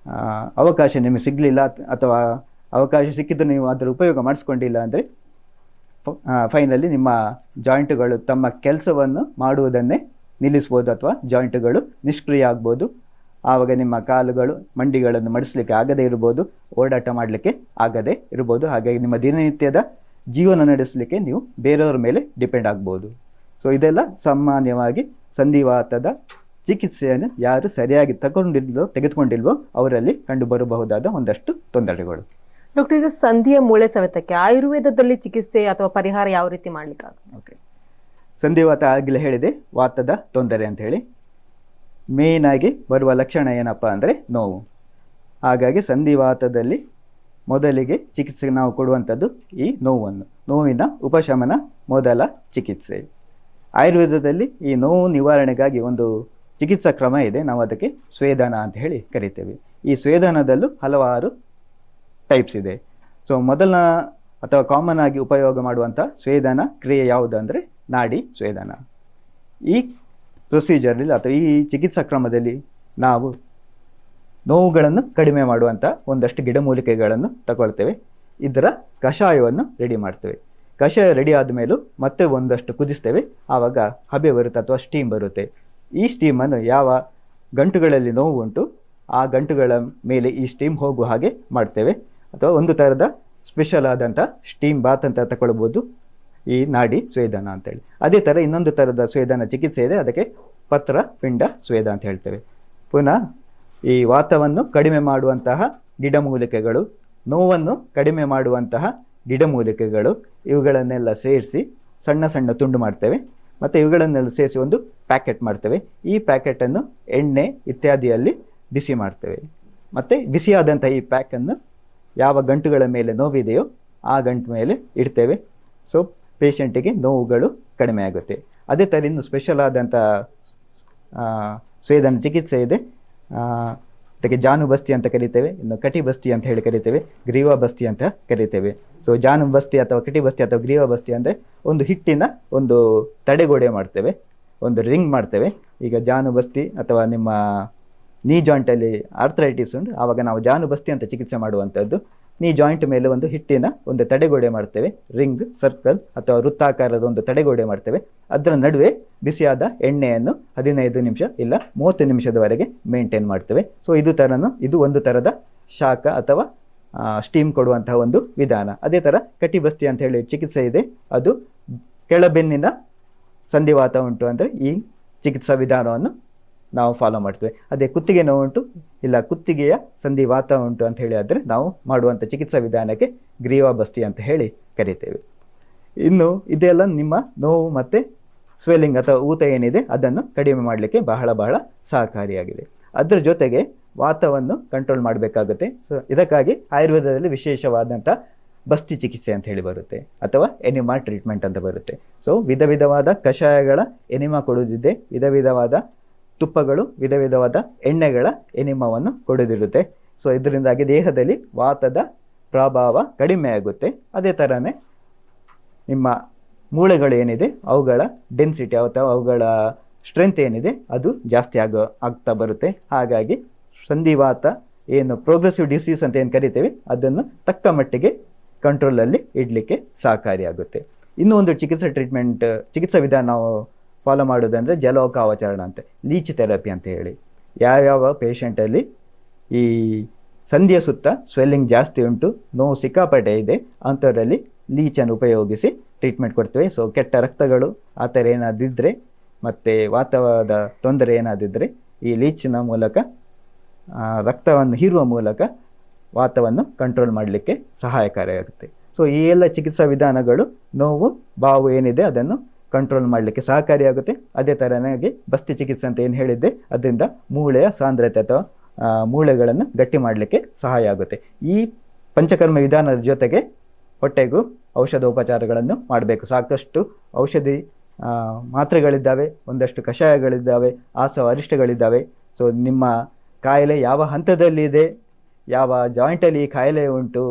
ಆ, ಅವಕಾಶ ನಿಮಗೆ ಸಿಗಲಿಲ್ಲ ಅಥವಾ ಅವಕಾಶ ಸಿಕ್ಕಿದ್ದು ನೀವು ಅದರ ಉಪಯೋಗ ಮಾಡಿಸ್ಕೊಂಡಿಲ್ಲ ಅಂದರೆ ಫೈನಲಿ ನಿಮ್ಮ ಜಾಯಿಂಟ್ಗಳು ತಮ್ಮ ಕೆಲಸವನ್ನು ಮಾಡುವುದನ್ನೇ ನಿಲ್ಲಿಸ್ಬೋದು ಅಥವಾ ಜಾಯಿಂಟ್ಗಳು ನಿಷ್ಕ್ರಿಯ ಆಗ್ಬೋದು. ಆವಾಗ ನಿಮ್ಮ ಕಾಲುಗಳು, ಮಂಡಿಗಳನ್ನು ಮಡಿಸ್ಲಿಕ್ಕೆ ಆಗದೇ ಇರ್ಬೋದು, ಓಡಾಟ ಮಾಡಲಿಕ್ಕೆ ಆಗದೇ ಇರ್ಬೋದು. ಹಾಗಾಗಿ ನಿಮ್ಮ ದಿನನಿತ್ಯದ ಜೀವನ ನಡೆಸಲಿಕ್ಕೆ ನೀವು ಬೇರೆಯವರ ಮೇಲೆ ಡಿಪೆಂಡ್ ಆಗ್ಬೋದು. ಸೊ ಇದೆಲ್ಲ ಸಾಮಾನ್ಯವಾಗಿ ಸಂಧಿವಾತದ ಚಿಕಿತ್ಸೆಯನ್ನು ಯಾರು ಸರಿಯಾಗಿ ತಗೊಂಡಿಲ್ವೋ ತೆಗೆದುಕೊಂಡಿಲ್ವೋ, ಅವರಲ್ಲಿ ಕಂಡುಬರಬಹುದಾದ ಒಂದಷ್ಟು ತೊಂದರೆಗಳು. ಡಾಕ್ಟರ್ ಈಗ ಸಂಧಿಯ ಮೂಳೆ ಸವೆತಕ್ಕೆ ಆಯುರ್ವೇದದಲ್ಲಿ ಚಿಕಿತ್ಸೆ ಅಥವಾ ಪರಿಹಾರ ಯಾವ ರೀತಿ ಮಾಡ್ಲಿಕ್ಕಾಗುತ್ತೆ? ಓಕೆ. ಸಂಧಿವಾತ ಆಗಲೇ ಹೇಳಿದೆ, ವಾತದ ತೊಂದರೆ ಅಂತ ಹೇಳಿ. ಮೇನ್ ಆಗಿ ಬರುವ ಲಕ್ಷಣ ಏನಪ್ಪ ಅಂದರೆ ನೋವು. ಹಾಗಾಗಿ ಸಂಧಿವಾತದಲ್ಲಿ ಮೊದಲಿಗೆ ಚಿಕಿತ್ಸೆ ನಾವು ಕೊಡುವಂಥದ್ದು ಈ ನೋವನ್ನು, ನೋವಿನ ಉಪಶಮನ ಮೊದಲ ಚಿಕಿತ್ಸೆ. ಆಯುರ್ವೇದದಲ್ಲಿ ಈ ನೋವು ನಿವಾರಣೆಗಾಗಿ ಒಂದು ಚಿಕಿತ್ಸಾ ಕ್ರಮ ಇದೆ, ನಾವು ಅದಕ್ಕೆ ಸ್ವೇದನ ಅಂತ ಹೇಳಿ ಕರಿತೇವೆ. ಈ ಸ್ವೇದನದಲ್ಲೂ ಹಲವಾರು ಟೈಪ್ಸ್ ಇದೆ. ಸೊ ಮೊದಲ ಅಥವಾ ಕಾಮನ್ ಆಗಿ ಉಪಯೋಗ ಮಾಡುವಂಥ ಸ್ವೇದನ ಕ್ರಿಯೆ ಯಾವುದು ಅಂದರೆ ನಾಡಿ ಸ್ವೇದನ. ಈ ಪ್ರೊಸೀಜರಲ್ಲಿ ಅಥವಾ ಈ ಚಿಕಿತ್ಸಾ ಕ್ರಮದಲ್ಲಿ ನಾವು ನೋವುಗಳನ್ನು ಕಡಿಮೆ ಮಾಡುವಂಥ ಒಂದಷ್ಟು ಗಿಡಮೂಲಿಕೆಗಳನ್ನು ತಗೊಳ್ತೇವೆ. ಇದರ ಕಷಾಯವನ್ನು ರೆಡಿ ಮಾಡ್ತೇವೆ. ಕಷಾಯ ರೆಡಿ ಆದಮೇಲೂ ಮತ್ತೆ ಒಂದಷ್ಟು ಕುದಿಸ್ತೇವೆ. ಆವಾಗ ಹಬೆ ಬರುತ್ತೆ ಅಥವಾ ಸ್ಟೀಮ್ ಬರುತ್ತೆ. ಈ ಸ್ಟೀಮನ್ನು ಯಾವ ಗಂಟುಗಳಲ್ಲಿ ನೋವು ಉಂಟು, ಆ ಗಂಟುಗಳ ಮೇಲೆ ಈ ಸ್ಟೀಮ್ ಹೋಗುವ ಹಾಗೆ ಮಾಡ್ತೇವೆ. ಅಥವಾ ಒಂದು ಥರದ ಸ್ಪೆಷಲ್ ಆದಂಥ ಸ್ಟೀಮ್ ಬಾತ್ ಅಂತ ತಗೊಳ್ಬೋದು. ಈ ನಾಡಿ ಸ್ವೇದನ ಅಂತೇಳಿ. ಅದೇ ಥರ ಇನ್ನೊಂದು ಥರದ ಸ್ವೇದನ ಚಿಕಿತ್ಸೆ ಇದೆ. ಅದಕ್ಕೆ ಪತ್ರ, ಪಿಂಡ, ಸ್ವೇದ ಅಂತ ಹೇಳ್ತೇವೆ. ಪುನಃ ಈ ವಾತವನ್ನು ಕಡಿಮೆ ಮಾಡುವಂತಹ ಗಿಡಮೂಲಿಕೆಗಳು ನೋವನ್ನು ಕಡಿಮೆ ಮಾಡುವಂತಹ ಗಿಡಮೂಲಿಕೆಗಳು ಇವುಗಳನ್ನೆಲ್ಲ ಸೇರಿಸಿ ಸಣ್ಣ ಸಣ್ಣ ತುಂಡು ಮಾಡ್ತೇವೆ. ಮತ್ತು ಇವುಗಳನ್ನೆಲ್ಲ ಸೇರಿಸಿ ಒಂದು ಪ್ಯಾಕೆಟ್ ಮಾಡ್ತೇವೆ. ಈ ಪ್ಯಾಕೆಟನ್ನು ಎಣ್ಣೆ ಇತ್ಯಾದಿಯಲ್ಲಿ ಬಿಸಿ ಮಾಡ್ತೇವೆ. ಮತ್ತು ಬಿಸಿಯಾದಂಥ ಈ ಪ್ಯಾಕನ್ನು ಯಾವ ಗಂಟುಗಳ ಮೇಲೆ ನೋವಿದೆಯೋ ಆ ಗಂಟು ಮೇಲೆ ಇಡ್ತೇವೆ. ಸೊ ಪೇಷಂಟಿಗೆ ನೋವುಗಳು ಕಡಿಮೆ ಆಗುತ್ತೆ. ಅದೇ ಥರ ಇನ್ನು ಸ್ಪೆಷಲ್ ಆದಂಥ ಸ್ವೇದನ ಚಿಕಿತ್ಸೆ ಇದೆ. ಅದಕ್ಕೆ ಜಾನು ಬಸ್ತಿ ಅಂತ ಕರಿತೇವೆ, ಇನ್ನು ಕಟಿ ಬಸ್ತಿ ಅಂತ ಹೇಳಿ ಕರಿತೇವೆ, ಗ್ರೀವ ಬಸ್ತಿ ಅಂತ ಕರಿತೇವೆ. ಸೊ ಜಾನು ಬಸ್ತಿ ಅಥವಾ ಕಟಿ ಬಸ್ತಿ ಅಥವಾ ಗ್ರೀವಾಬಸ್ತಿ ಅಂದರೆ ಒಂದು ಹಿಟ್ಟಿನ ಒಂದು ತಡೆಗೋಡೆ ಮಾಡ್ತೇವೆ, ಒಂದು ರಿಂಗ್ ಮಾಡ್ತೇವೆ. ಈಗ ಜಾನು ಬಸ್ತಿ ಅಥವಾ ನಿಮ್ಮ ನೀ ಜಾಯಿಂಟಲ್ಲಿ ಆರ್ಥರೈಟಿಸ್ ಉಂಟು. ಆವಾಗ ನಾವು ಜಾನು ಬಸ್ತಿ ಅಂತ ಚಿಕಿತ್ಸೆ ಮಾಡುವಂಥದ್ದು. ನೀ ಜಾಯಿಂಟ್ ಮೇಲೆ ಒಂದು ಹಿಟ್ಟಿನ ಒಂದು ತಡೆಗೋಡೆ ಮಾಡ್ತೇವೆ. ರಿಂಗ್ ಸರ್ಕಲ್ ಅಥವಾ ವೃತ್ತಾಕಾರದ ಒಂದು ತಡೆಗೋಡೆ ಮಾಡ್ತೇವೆ. ಅದರ ನಡುವೆ ಬಿಸಿಯಾದ ಎಣ್ಣೆಯನ್ನು ಹದಿನೈದು ನಿಮಿಷ ಇಲ್ಲ ಮೂವತ್ತು ನಿಮಿಷದವರೆಗೆ ಮೇಂಟೈನ್ ಮಾಡ್ತೇವೆ. ಸೊ ಇದು ಥರನೂ ಇದು ಒಂದು ಥರದ ಶಾಖ ಅಥವಾ ಸ್ಟೀಮ್ ಕೊಡುವಂತಹ ಒಂದು ವಿಧಾನ. ಅದೇ ಥರ ಕಟಿಬಸ್ತಿ ಅಂತ ಹೇಳಿ ಚಿಕಿತ್ಸೆ ಇದೆ. ಅದು ಕೆಳಬೆನ್ನಿನ ಸಂಧಿವಾತ ಉಂಟು ಅಂದರೆ ಈ ಚಿಕಿತ್ಸಾ ವಿಧಾನವನ್ನು ನಾವು ಫಾಲೋ ಮಾಡ್ತೇವೆ. ಅದೇ ಕುತ್ತಿಗೆ ನೋವು ಉಂಟು ಇಲ್ಲ ಕುತ್ತಿಗೆಯ ಸಂಧಿವಾತ ಉಂಟು ಅಂತ ಹೇಳಿ ಆದರೆ ನಾವು ಮಾಡುವಂಥ ಚಿಕಿತ್ಸಾ ವಿಧಾನಕ್ಕೆ ಗ್ರೀವಾ ಬಸ್ತಿ ಅಂತ ಹೇಳಿ ಕರಿತೇವೆ. ಇನ್ನು ಇದೆಲ್ಲ ನಿಮ್ಮ ನೋವು ಮತ್ತು ಸ್ವೆಲ್ಲಿಂಗ್ ಅಥವಾ ಊತ ಏನಿದೆ ಅದನ್ನು ಕಡಿಮೆ ಮಾಡಲಿಕ್ಕೆ ಬಹಳ ಬಹಳ ಸಹಕಾರಿಯಾಗಿದೆ. ಅದರ ಜೊತೆಗೆ ವಾತವನ್ನು ಕಂಟ್ರೋಲ್ ಮಾಡಬೇಕಾಗುತ್ತೆ. ಸೊ ಇದಕ್ಕಾಗಿ ಆಯುರ್ವೇದದಲ್ಲಿ ವಿಶೇಷವಾದಂಥ ಬಸ್ತಿ ಚಿಕಿತ್ಸೆ ಅಂತ ಹೇಳಿ ಬರುತ್ತೆ. ಅಥವಾ ಎನಿಮಾ ಟ್ರೀಟ್ಮೆಂಟ್ ಅಂತ ಬರುತ್ತೆ. ಸೊ ವಿಧ ವಿಧವಾದ ಕಷಾಯಗಳ ಎನಿಮಾ ಕೊಡುವುದಿದೆ. ವಿಧ ವಿಧವಾದ ತುಪ್ಪಗಳು ವಿಧ ವಿಧವಾದ ಎಣ್ಣೆಗಳ ಎನಿಮವನ್ನು ಕೊಡದಿರುತ್ತೆ. ಸೊ ಇದರಿಂದಾಗಿ ದೇಹದಲ್ಲಿ ವಾತದ ಪ್ರಭಾವ ಕಡಿಮೆ ಆಗುತ್ತೆ. ಅದೇ ಥರನೇ ನಿಮ್ಮ ಮೂಳೆಗಳು ಏನಿದೆ ಅವುಗಳ ಡೆನ್ಸಿಟಿ ಅಥವಾ ಅವುಗಳ ಸ್ಟ್ರೆಂತ್ ಏನಿದೆ, ಅದು ಜಾಸ್ತಿ ಆಗೋ, ಆಗ್ತಾ ಬರುತ್ತೆ. ಹಾಗಾಗಿ ಸಂಧಿವಾತ ಏನು ಪ್ರೋಗ್ರೆಸಿವ್ ಡಿಸೀಸ್ ಅಂತ ಏನು ಕರಿತೇವೆ, ಅದನ್ನು ತಕ್ಕ ಮಟ್ಟಿಗೆ ಕಂಟ್ರೋಲಲ್ಲಿ ಇಡಲಿಕ್ಕೆ ಸಹಕಾರಿಯಾಗುತ್ತೆ. ಇನ್ನೂ ಒಂದು ಚಿಕಿತ್ಸಾ ಟ್ರೀಟ್ಮೆಂಟ್ ಚಿಕಿತ್ಸಾ ವಿಧಾನ ನಾವು ಫಾಲೋ ಮಾಡೋದಂದರೆ ಜಲೋಕಾವಚರಣ ಅಂತ ಲೀಚ್ ಥೆರಪಿ ಅಂತ ಹೇಳಿ. ಯಾವ್ಯಾವ ಪೇಷಂಟಲ್ಲಿ ಈ ಸಂಧಿಯ ಸುತ್ತ ಸ್ವೆಲ್ಲಿಂಗ್ ಜಾಸ್ತಿ ಉಂಟು ನೋವು ಸಿಕ್ಕಾಪಟ್ಟೆ ಇದೆ, ಅಂಥವರಲ್ಲಿ ಲೀಚನ್ನು ಉಪಯೋಗಿಸಿ ಟ್ರೀಟ್ಮೆಂಟ್ ಕೊಡ್ತೇವೆ. ಸೊ ಕೆಟ್ಟ ರಕ್ತಗಳು ಆ ಥರ ಏನಾದಿದ್ದರೆ ಮತ್ತು ವಾತವಾದ ತೊಂದರೆ ಏನಾದಿದ್ದರೆ ಈ ಲೀಚಿನ ಮೂಲಕ ರಕ್ತವನ್ನು ಹೀರುವ ಮೂಲಕ ವಾತವನ್ನು ಕಂಟ್ರೋಲ್ ಮಾಡಲಿಕ್ಕೆ ಸಹಾಯಕಾರಿಯಾಗುತ್ತೆ. ಸೊ ಈ ಎಲ್ಲ ಚಿಕಿತ್ಸಾ ವಿಧಾನಗಳು ನೋವು, ಬಾವು ಏನಿದೆ ಅದನ್ನು ಕಂಟ್ರೋಲ್ ಮಾಡಲಿಕ್ಕೆ ಸಹಕಾರಿಯಾಗುತ್ತೆ ಅದೇ ಥರನಾಗಿ ಬಸ್ತಿ ಚಿಕಿತ್ಸೆ ಅಂತ ಏನು ಹೇಳಿದ್ದೆ, ಅದರಿಂದ ಮೂಳೆಯ ಸಾಂದ್ರತೆ ಅಥವಾ ಮೂಳೆಗಳನ್ನು ಗಟ್ಟಿ ಮಾಡಲಿಕ್ಕೆ ಸಹಾಯ ಆಗುತ್ತೆ. ಈ ಪಂಚಕರ್ಮ ವಿಧಾನದ ಜೊತೆಗೆ ಹೊಟ್ಟೆಗೂ ಔಷಧೋಪಚಾರಗಳನ್ನು ಮಾಡಬೇಕು. ಸಾಕಷ್ಟು ಔಷಧಿ ಮಾತ್ರೆಗಳಿದ್ದಾವೆ, ಒಂದಷ್ಟು ಕಷಾಯಗಳಿದ್ದಾವೆ ಆಸವ ಅರಿಷ್ಟಗಳಿದ್ದಾವೆ. ಸೊ ನಿಮ್ಮ ಕಾಯಿಲೆ ಯಾವ ಹಂತದಲ್ಲಿದೆ, ಯಾವ ಜಾಯಿಂಟಲ್ಲಿ ಈ ಕಾಯಿಲೆ ಉಂಟು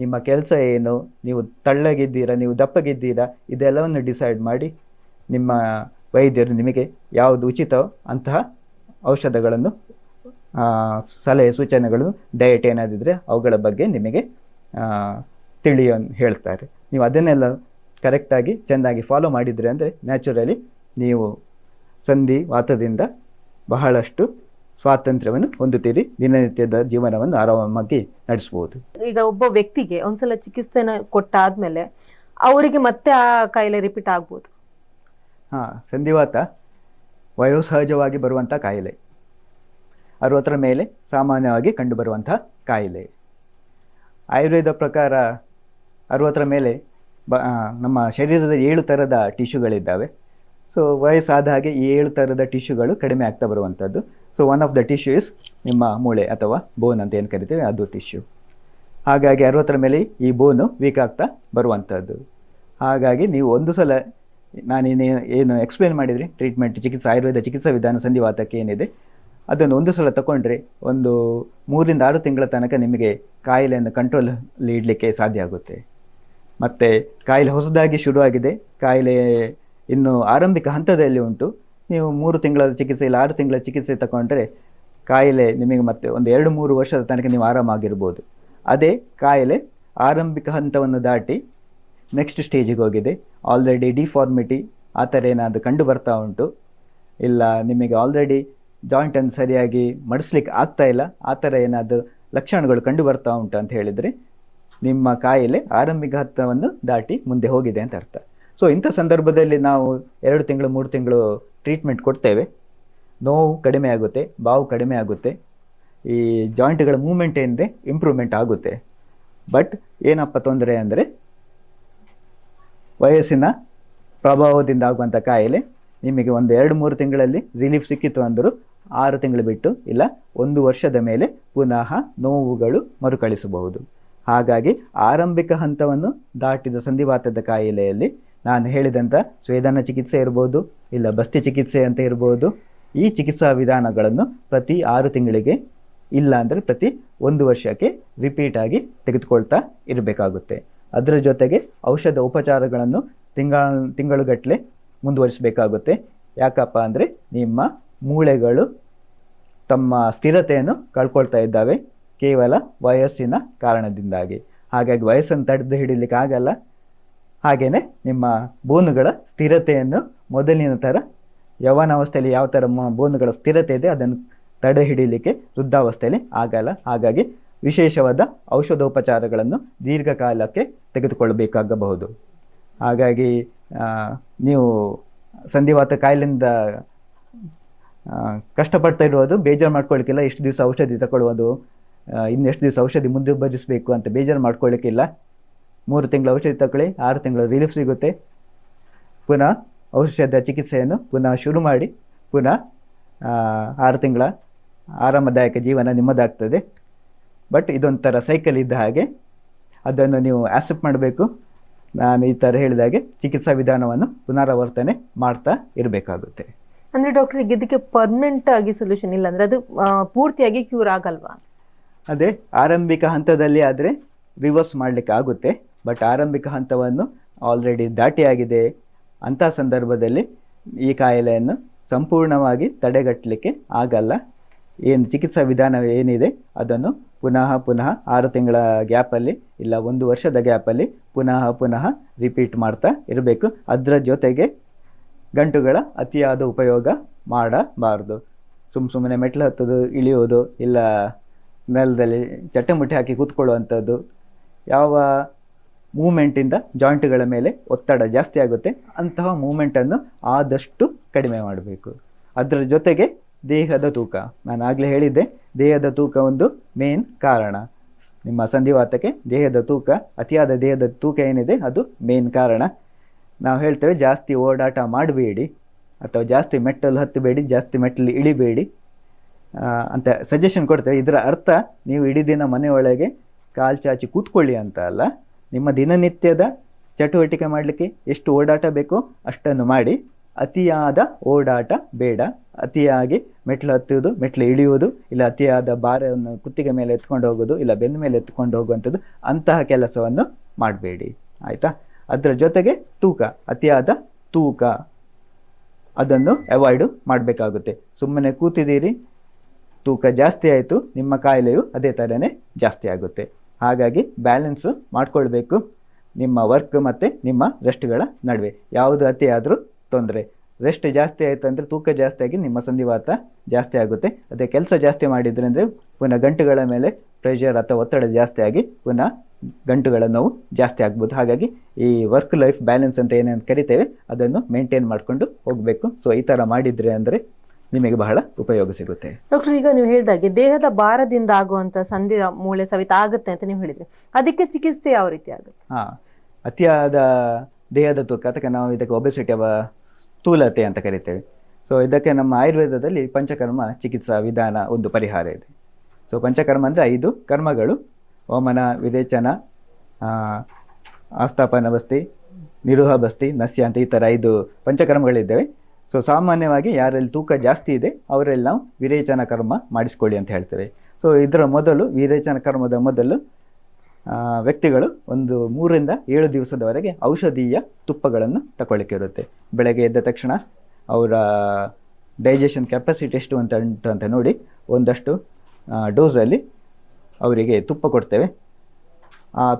ನಿಮ್ಮ ಕೆಲಸ ಏನು, ನೀವು ತಳ್ಳಗಿದ್ದೀರಾ, ನೀವು ದಪ್ಪಗಿದ್ದೀರಾ, ಇದೆಲ್ಲವನ್ನು ಡಿಸೈಡ್ ಮಾಡಿ ನಿಮ್ಮ ವೈದ್ಯರು ನಿಮಗೆ ಯಾವುದು ಉಚಿತ ಅಂತಹ ಔಷಧಗಳನ್ನು ಸಲಹೆ ಸೂಚನೆಗಳು ಡಯಟ್ ಏನಾದಿದ್ರೆ ಅವುಗಳ ಬಗ್ಗೆ ನಿಮಗೆ ತಿಳಿಯ ಹೇಳ್ತಾರೆ. ನೀವು ಅದನ್ನೆಲ್ಲ ಕರೆಕ್ಟಾಗಿ ಚೆನ್ನಾಗಿ ಫಾಲೋ ಮಾಡಿದರೆ ಅಂದರೆ ನ್ಯಾಚುರಲಿ ನೀವು ಸಂಧಿ ವಾತದಿಂದ ಬಹಳಷ್ಟು ಸ್ವಾತಂತ್ರ್ಯವನ್ನು ಹೊಂದುತ್ತೀರಿ ದಿನನಿತ್ಯದ ಜೀವನವನ್ನು ಆರಾಮಾಗಿ ನಡೆಸಬಹುದು. ಈಗ ಒಬ್ಬ ವ್ಯಕ್ತಿಗೆ ಒಂದ್ಸಲ ಚಿಕಿತ್ಸೆನ ಕೊಟ್ಟಾದ್ಮೇಲೆ ಅವರಿಗೆ ಮತ್ತೆ ಆ ಕಾಯಿಲೆ ರಿಪೀಟ್ ಆಗ್ಬೋದು. ಹಾಂ ಸಂಧಿವಾತ ವಯೋಸಹಜವಾಗಿ ಬರುವಂಥ ಕಾಯಿಲೆ. ಅರವತ್ತರ ಮೇಲೆ ಸಾಮಾನ್ಯವಾಗಿ ಕಂಡುಬರುವಂಥ ಕಾಯಿಲೆ. ಆಯುರ್ವೇದ ಪ್ರಕಾರ ಅರವತ್ತರ ಮೇಲೆ ಬ ನಮ್ಮ ಶರೀರದ ಏಳು ಥರದ ಟಿಶ್ಯೂಗಳಿದ್ದಾವೆ ಸೊ ವಯಸ್ಸಾದ ಹಾಗೆ ಈ ಏಳು ಥರದ ಟಿಶ್ಯೂಗಳು ಕಡಿಮೆ ಆಗ್ತಾ ಬರುವಂಥದ್ದು so one of the tissue is ನಿಮ್ಮ ಮೂಳೆ ಅಥವಾ ಬೋನ್ ಅಂತ ಏನು ಕರಿತೀವಿ? ಅದು ಟಿಶ್ಯೂ ಹಾಗಾಗಿ ಅರವತ್ತರ ಮೇಲೆ ಈ ಬೋನು ವೀಕ್ ಆಗ್ತಾ ಬರುವಂಥದ್ದು ಹಾಗಾಗಿ ನೀವು ಒಂದು ಸಲ ನಾನೇನು ಏನು ಎಕ್ಸ್ಪ್ಲೇನ್ ಮಾಡಿದ್ರಿ? ಟ್ರೀಟ್ಮೆಂಟ್ ಚಿಕಿತ್ಸೆ, ಆಯುರ್ವೇದ ಚಿಕಿತ್ಸಾ ವಿಧಾನ ಸಂಧಿವಾತಕ್ಕೆ ಏನಿದೆ? ಅದನ್ನು ಒಂದು ಸಲ ತಗೊಂಡ್ರೆ ಒಂದು ಮೂರಿಂದ ಆರು ತಿಂಗಳ ತನಕ ನಿಮಗೆ ಕಾಯಿಲೆಯನ್ನು ಕಂಟ್ರೋಲಲ್ಲಿ ಇಡಲಿಕ್ಕೆ ಸಾಧ್ಯ ಆಗುತ್ತೆ. ಮತ್ತು ಕಾಯಿಲೆ ಹೊಸದಾಗಿ ಶುರುವಾಗಿದೆ. ಕಾಯಿಲೆ ಇನ್ನು ಆರಂಭಿಕ ಹಂತದಲ್ಲಿ ಉಂಟು. ನೀವು ಮೂರು ತಿಂಗಳ ಚಿಕಿತ್ಸೆ ಇಲ್ಲ ಆರು ತಿಂಗಳ ಚಿಕಿತ್ಸೆ ತಗೊಂಡ್ರೆ ಕಾಯಿಲೆ ನಿಮಗೆ ಮತ್ತೆ ಒಂದು ಎರಡು ಮೂರು ವರ್ಷದ ತನಕ ನೀವು ಆರಾಮಾಗಿರ್ಬೋದು. ಅದೇ ಕಾಯಿಲೆ ಆರಂಭಿಕ ಹಂತವನ್ನು ದಾಟಿ ನೆಕ್ಸ್ಟ್ ಸ್ಟೇಜಿಗೆ ಹೋಗಿದೆ. ಆಲ್ರೆಡಿ ಡಿಫಾರ್ಮಿಟಿ ಆ ಥರ ಏನಾದರೂ ಕಂಡು ಬರ್ತಾ ಉಂಟು. ಇಲ್ಲ, ನಿಮಗೆ ಆಲ್ರೆಡಿ ಜಾಯಿಂಟನ್ನು ಸರಿಯಾಗಿ ಮಡಿಸ್ಲಿಕ್ಕೆ ಆಗ್ತಾ ಇಲ್ಲ. ಆ ಥರ ಏನಾದರೂ ಲಕ್ಷಣಗಳು ಕಂಡು ಬರ್ತಾ ಉಂಟು ಅಂತ ಹೇಳಿದರೆ ನಿಮ್ಮ ಕಾಯಿಲೆ ಆರಂಭಿಕ ಹಂತವನ್ನು ದಾಟಿ ಮುಂದೆ ಹೋಗಿದೆ ಅಂತ ಅರ್ಥ. ಸೊ ಇಂಥ ಸಂದರ್ಭದಲ್ಲಿ ನಾವು ಎರಡು ತಿಂಗಳು, ಮೂರು ತಿಂಗಳು ಟ್ರೀಟ್ಮೆಂಟ್ ಕೊಡ್ತೇವೆ. ನೋವು ಕಡಿಮೆ ಆಗುತ್ತೆ, ಬಾವು ಕಡಿಮೆ ಆಗುತ್ತೆ. ಈ ಜಾಯಿಂಟ್ಗಳ ಮೂಮೆಂಟ್ ಏನಿದೆ ಇಂಪ್ರೂವ್ಮೆಂಟ್ ಆಗುತ್ತೆ. ಬಟ್ ಏನಪ್ಪ ತೊಂದರೆ ಅಂದರೆ, ವಯಸ್ಸಿನ ಪ್ರಭಾವದಿಂದ ಆಗುವಂಥ ಕಾಯಿಲೆ ನಿಮಗೆ ಒಂದು ಎರಡು ಮೂರು ತಿಂಗಳಲ್ಲಿ ರಿಲೀಫ್ ಸಿಕ್ಕಿತು ಅಂದರೂ ಆರು ತಿಂಗಳು ಬಿಟ್ಟು ಇಲ್ಲ, ಒಂದು ವರ್ಷದ ಮೇಲೆ ಪುನಃ ನೋವುಗಳು ಮರುಕಳಿಸಬಹುದು. ಹಾಗಾಗಿ ಆರಂಭಿಕ ಹಂತವನ್ನು ದಾಟಿದ ಸಂಧಿವಾತದ ಕಾಯಿಲೆಯಲ್ಲಿ ನಾನು ಹೇಳಿದಂಥ ಸ್ವೇದನ ಚಿಕಿತ್ಸೆ ಇರ್ಬೋದು, ಇಲ್ಲ ಬಸ್ತಿ ಚಿಕಿತ್ಸೆ ಅಂತ ಇರ್ಬೋದು, ಈ ಚಿಕಿತ್ಸಾ ವಿಧಾನಗಳನ್ನು ಪ್ರತಿ ಆರು ತಿಂಗಳಿಗೆ ಇಲ್ಲ ಅಂದರೆ ಪ್ರತಿ ಒಂದು ವರ್ಷಕ್ಕೆ ರಿಪೀಟಾಗಿ ತೆಗೆದುಕೊಳ್ತಾ ಇರಬೇಕಾಗುತ್ತೆ. ಅದರ ಜೊತೆಗೆ ಔಷಧ ಉಪಚಾರಗಳನ್ನು ತಿಂಗಳ ತಿಂಗಳುಗಟ್ಟಲೆ ಮುಂದುವರಿಸಬೇಕಾಗುತ್ತೆ. ಯಾಕಪ್ಪ ಅಂದರೆ ನಿಮ್ಮ ಮೂಳೆಗಳು ತಮ್ಮ ಸ್ಥಿರತೆಯನ್ನು ಕಳ್ಕೊಳ್ತಾ ಇದ್ದಾವೆ, ಕೇವಲ ವಯಸ್ಸಿನ ಕಾರಣದಿಂದಾಗಿ. ಹಾಗಾಗಿ ವಯಸ್ಸನ್ನು ತಡೆದು ಹಿಡಿಲಿಕ್ಕೆ ಆಗಲ್ಲ. ಹಾಗೆಯೇ ನಿಮ್ಮ ಬೋನುಗಳ ಸ್ಥಿರತೆಯನ್ನು ಮೊದಲಿನ ಥರ ಯೌವನಾವಸ್ಥೆಯಲ್ಲಿ ಯಾವ ಥರ ಬೋನುಗಳ ಸ್ಥಿರತೆ ಇದೆ ಅದನ್ನು ತಡೆ ಹಿಡಿಯಲಿಕ್ಕೆ ವೃದ್ಧಾವಸ್ಥೆಯಲ್ಲಿ ಆಗಲ್ಲ. ಹಾಗಾಗಿ ವಿಶೇಷವಾದ ಔಷಧೋಪಚಾರಗಳನ್ನು ದೀರ್ಘಕಾಲಕ್ಕೆ ತೆಗೆದುಕೊಳ್ಳಬೇಕಾಗಬಹುದು. ಹಾಗಾಗಿ ನೀವು ಸಂಧಿವಾತ ಕಾಯಿಲೆಯಿಂದ ಕಷ್ಟಪಡ್ತಾ ಇರುವುದು ಬೇಜಾರು ಮಾಡ್ಕೊಳ್ಳಿಕ್ಕಿಲ್ಲ. ಎಷ್ಟು ದಿವಸ ಔಷಧಿ ತಗೊಳ್ಳುವುದು ಇನ್ನೆಷ್ಟು ದಿವಸ ಔಷಧಿ ಮುಂದೆ ಭಜಿಸಬೇಕು ಅಂತ ಬೇಜಾರು ಮಾಡ್ಕೊಳ್ಳಿಕ್ಕಿಲ್ಲ. ಮೂರು ತಿಂಗಳ ಔಷಧಿ ತಗೊಳ್ಳಿ ಆರು ತಿಂಗಳು ರಿಲೀಫ್ ಸಿಗುತ್ತೆ. ಪುನಃ ಔಷಧ ಚಿಕಿತ್ಸೆಯನ್ನು ಪುನಃ ಶುರು ಮಾಡಿ ಪುನಃ ಆರು ತಿಂಗಳ ಆರಾಮದಾಯಕ ಜೀವನ ನಿಮ್ಮದಾಗ್ತದೆ. ಬಟ್ ಇದೊಂಥರ ಸೈಕಲ್ ಇದ್ದ ಹಾಗೆ ಅದನ್ನು ನೀವು ಆಕ್ಸೆಪ್ಟ್ ಮಾಡಬೇಕು. ನಾನು ಈ ಥರ ಹೇಳಿದಾಗೆ ಚಿಕಿತ್ಸಾ ವಿಧಾನವನ್ನು ಪುನರಾವರ್ತನೆ ಮಾಡ್ತಾ ಇರಬೇಕಾಗುತ್ತೆ. ಅಂದರೆ ಡಾಕ್ಟರ್ ಈಗ ಇದಕ್ಕೆ ಪರ್ಮನೆಂಟ್ ಆಗಿ ಸೊಲ್ಯೂಷನ್ ಇಲ್ಲ ಅಂದರೆ ಅದು ಪೂರ್ತಿಯಾಗಿ ಕ್ಯೂರ್ ಆಗಲ್ವಾ? ಅದೇ ಆರಂಭಿಕ ಹಂತದಲ್ಲಿ ಆದರೆ ರಿವರ್ಸ್ ಮಾಡಲಿಕ್ಕೆ ಆಗುತ್ತೆ ಬಟ್ ಆರಂಭಿಕ ಹಂತವನ್ನು ಆಲ್ರೆಡಿ ದಾಟಿಯಾಗಿದೆ. ಅಂಥ ಸಂದರ್ಭದಲ್ಲಿ ಈ ಕಾಯಿಲೆಯನ್ನು ಸಂಪೂರ್ಣವಾಗಿ ತಡೆಗಟ್ಟಲಿಕ್ಕೆ ಆಗಲ್ಲ. ಏನು ಚಿಕಿತ್ಸಾ ವಿಧಾನ ಏನಿದೆ, ಅದನ್ನು ಪುನಃ ಪುನಃ ಆರು ತಿಂಗಳ ಗ್ಯಾಪಲ್ಲಿ ಇಲ್ಲ, ಒಂದು ವರ್ಷದ ಗ್ಯಾಪಲ್ಲಿ ಪುನಃ ಪುನಃ ರಿಪೀಟ್ ಮಾಡ್ತಾ ಇರಬೇಕು. ಅದರ ಜೊತೆಗೆ ಗಂಟುಗಳ ಅತಿಯಾದ ಉಪಯೋಗ ಮಾಡಬಾರ್ದು. ಸುಮ್ಮ ಸುಮ್ಮನೆ ಮೆಟ್ಲು ಹತ್ತೋದು, ಇಳಿಯೋದು, ಇಲ್ಲ ನೆಲದಲ್ಲಿ ಚಟ್ಟಮುಟ್ಟಿ ಹಾಕಿ ಕೂತ್ಕೊಳ್ಳುವಂಥದ್ದು. ಯಾವ ಮೂಮೆಂಟಿಂದ ಜಾಯಿಂಟ್ಗಳ ಮೇಲೆ ಒತ್ತಡ ಜಾಸ್ತಿ ಆಗುತ್ತೆ. ಅಂತಹ ಮೂಮೆಂಟನ್ನು ಆದಷ್ಟು ಕಡಿಮೆ ಮಾಡಬೇಕು. ಅದರ ಜೊತೆಗೆ ದೇಹದ ತೂಕ. ನಾನು ಆಗಲೇ ಹೇಳಿದ್ದೆ, ದೇಹದ ತೂಕ ಒಂದು ಮೇನ್ ಕಾರಣ. ನಿಮ್ಮ ಸಂಧಿವಾತಕ್ಕೆ ದೇಹದ ತೂಕ, ಅತಿಯಾದ ದೇಹದ ತೂಕ ಏನಿದೆ ಅದು ಮೇನ್ ಕಾರಣ. ನಾವು ಹೇಳ್ತೇವೆ ಜಾಸ್ತಿ ಓಡಾಟ ಮಾಡಬೇಡಿ, ಅಥವಾ ಜಾಸ್ತಿ ಮೆಟ್ಟಲು ಹತ್ತಬೇಡಿ, ಜಾಸ್ತಿ ಮೆಟ್ಟಲು ಇಳಿಬೇಡಿ. ಅಂತ ಸಜೆಷನ್ ಕೊಡ್ತೇವೆ. ಇದರ ಅರ್ಥ, ನೀವು ಇಡೀ ದಿನ ಮನೆಯೊಳಗೆ ಕಾಲು ಚಾಚಿ ಕೂತ್ಕೊಳ್ಳಿ ಅಂತ ಅಲ್ಲ. ನಿಮ್ಮ ದಿನನಿತ್ಯದ ಚಟುವಟಿಕೆ ಮಾಡಲಿಕ್ಕೆ ಎಷ್ಟು ಓಡಾಟ ಬೇಕೋ ಅಷ್ಟನ್ನು ಮಾಡಿ. ಅತಿಯಾದ ಓಡಾಟ ಬೇಡ. ಅತಿಯಾಗಿ ಮೆಟ್ಲು ಹತ್ತುವುದು ಮೆಟ್ಲು ಇಳಿಯುವುದು, ಇಲ್ಲ ಅತಿಯಾದ ಭಾರವನ್ನು ಕುತ್ತಿಗೆ ಮೇಲೆ ಎತ್ಕೊಂಡು ಹೋಗೋದು ಇಲ್ಲ ಬೆನ್ನ ಮೇಲೆ ಎತ್ಕೊಂಡು ಹೋಗುವಂಥದ್ದು ಅಂತಹ ಕೆಲಸವನ್ನು ಮಾಡಬೇಡಿ. ಆಯಿತಾ? ಅದರ ಜೊತೆಗೆ ತೂಕ, ಅತಿಯಾದ ತೂಕ. ಅದನ್ನು ಅವಾಯ್ಡು ಮಾಡಬೇಕಾಗುತ್ತೆ. ಸುಮ್ಮನೆ ಕೂತಿದ್ದೀರಿ, ತೂಕ ಜಾಸ್ತಿ ಆಯಿತು, ನಿಮ್ಮ ಕಾಯಿಲೆಯು ಅದೇ ಥರನೇ ಜಾಸ್ತಿ ಆಗುತ್ತೆ. ಹಾಗಾಗಿ ಬ್ಯಾಲೆನ್ಸು ಮಾಡಿಕೊಳ್ಬೇಕು. ನಿಮ್ಮ ವರ್ಕ್ ಮತ್ತು ನಿಮ್ಮ ರೆಸ್ಟ್ಗಳ ನಡುವೆ. ಯಾವುದು ಅತಿ ಆದರೂ ತೊಂದರೆ. ರೆಸ್ಟ್ ಜಾಸ್ತಿ ಆಯಿತು ಅಂದರೆ ತೂಕ ಜಾಸ್ತಿ ಆಗಿ ನಿಮ್ಮ ಸಂಧಿವಾತ ಜಾಸ್ತಿ ಆಗುತ್ತೆ. ಅದೇ ಕೆಲಸ ಜಾಸ್ತಿ ಮಾಡಿದ್ರೆ ಅಂದರೆ ಪುನಃ ಗಂಟುಗಳ ಮೇಲೆ ಪ್ರೆಷರ್ ಅಥವಾ ಒತ್ತಡ ಜಾಸ್ತಿ ಆಗಿ ಪುನಃ ಗಂಟುಗಳ ನೋವು ಜಾಸ್ತಿ ಆಗ್ಬೋದು. ಹಾಗಾಗಿ ಈ ವರ್ಕ್ ಲೈಫ್ ಬ್ಯಾಲೆನ್ಸ್ ಅಂತ ಏನೇನು ಕರಿತೇವೆ ಅದನ್ನು ಮೇಂಟೈನ್ ಮಾಡಿಕೊಂಡು ಹೋಗಬೇಕು. ಸೊ ಈ ಥರ ಮಾಡಿದರೆ ಅಂದರೆ ನಿಮಗೆ ಬಹಳ ಉಪಯೋಗ ಸಿಗುತ್ತೆ. ಡಾಕ್ಟರ್ ಈಗ ನೀವು ಹೇಳಿದಾಗೆ ದೇಹದ ಭಾರದಿಂದ ಆಗುವಂತ ಸಂಧಿ ಮೂಳೆ ಸವಿತ ಆಗುತ್ತೆ ಅಂತ ನೀವು ಹೇಳಿದ್ರಿ. ಅದಕ್ಕೆ ಚಿಕಿತ್ಸೆ ಯಾವ ರೀತಿ ಆಗುತ್ತೆ? ಹಾಂ ಅತಿಯಾದ ದೇಹದ ತೂಕ ಅದಕ್ಕೆ ನಾವು ಇದಕ್ಕೆ ಒಬೆಸಿಟಿ ಅವ ಸ್ಥೂಲತೆ ಅಂತ ಕರಿತೇವೆ. ಸೊ ಇದಕ್ಕೆ ನಮ್ಮ ಆಯುರ್ವೇದದಲ್ಲಿ ಪಂಚಕರ್ಮ ಚಿಕಿತ್ಸಾ ವಿಧಾನ ಒಂದು ಪರಿಹಾರ ಇದೆ. ಸೊ ಪಂಚಕರ್ಮ ಅಂದರೆ ಐದು ಕರ್ಮಗಳು. ಓಮನ ವಿರೇಚನ ಆಸ್ಥಾಪನ ಬಸ್ತಿ ನಿರುಹ ಬಸ್ತಿ ನಸ್ಯ ಅಂತ ಈ ಥರ ಐದು ಪಂಚಕರ್ಮಗಳಿದ್ದೇವೆ. ಸೊ ಸಾಮಾನ್ಯವಾಗಿ ಯಾರಲ್ಲಿ ತೂಕ ಜಾಸ್ತಿ ಇದೆ, ಅವರೆಲ್ಲ ನಾವು ವಿರೇಚನ ಕರ್ಮ ಮಾಡಿಸ್ಕೊಳ್ಳಿ ಅಂತ ಹೇಳ್ತೇವೆ. ಸೊ ಇದರ ಮೊದಲು, ವಿರೇಚನ ಕರ್ಮದ ಮೊದಲು ವ್ಯಕ್ತಿಗಳು ಒಂದು ಮೂರರಿಂದ ಏಳು ದಿವಸದವರೆಗೆ ಔಷಧೀಯ ತುಪ್ಪಗಳನ್ನು ತಗೊಳ್ಳಿಕ್ಕೆ ಇರುತ್ತೆ. ಬೆಳಗ್ಗೆ ಎದ್ದ ತಕ್ಷಣ ಅವರ ಡೈಜೆಷನ್ ಕೆಪಾಸಿಟಿ ಎಷ್ಟು ಅಂತ ಉಂಟು ಅಂತ ನೋಡಿ, ಒಂದಷ್ಟು ಡೋಸಲ್ಲಿ ಅವರಿಗೆ ತುಪ್ಪ ಕೊಡ್ತೇವೆ.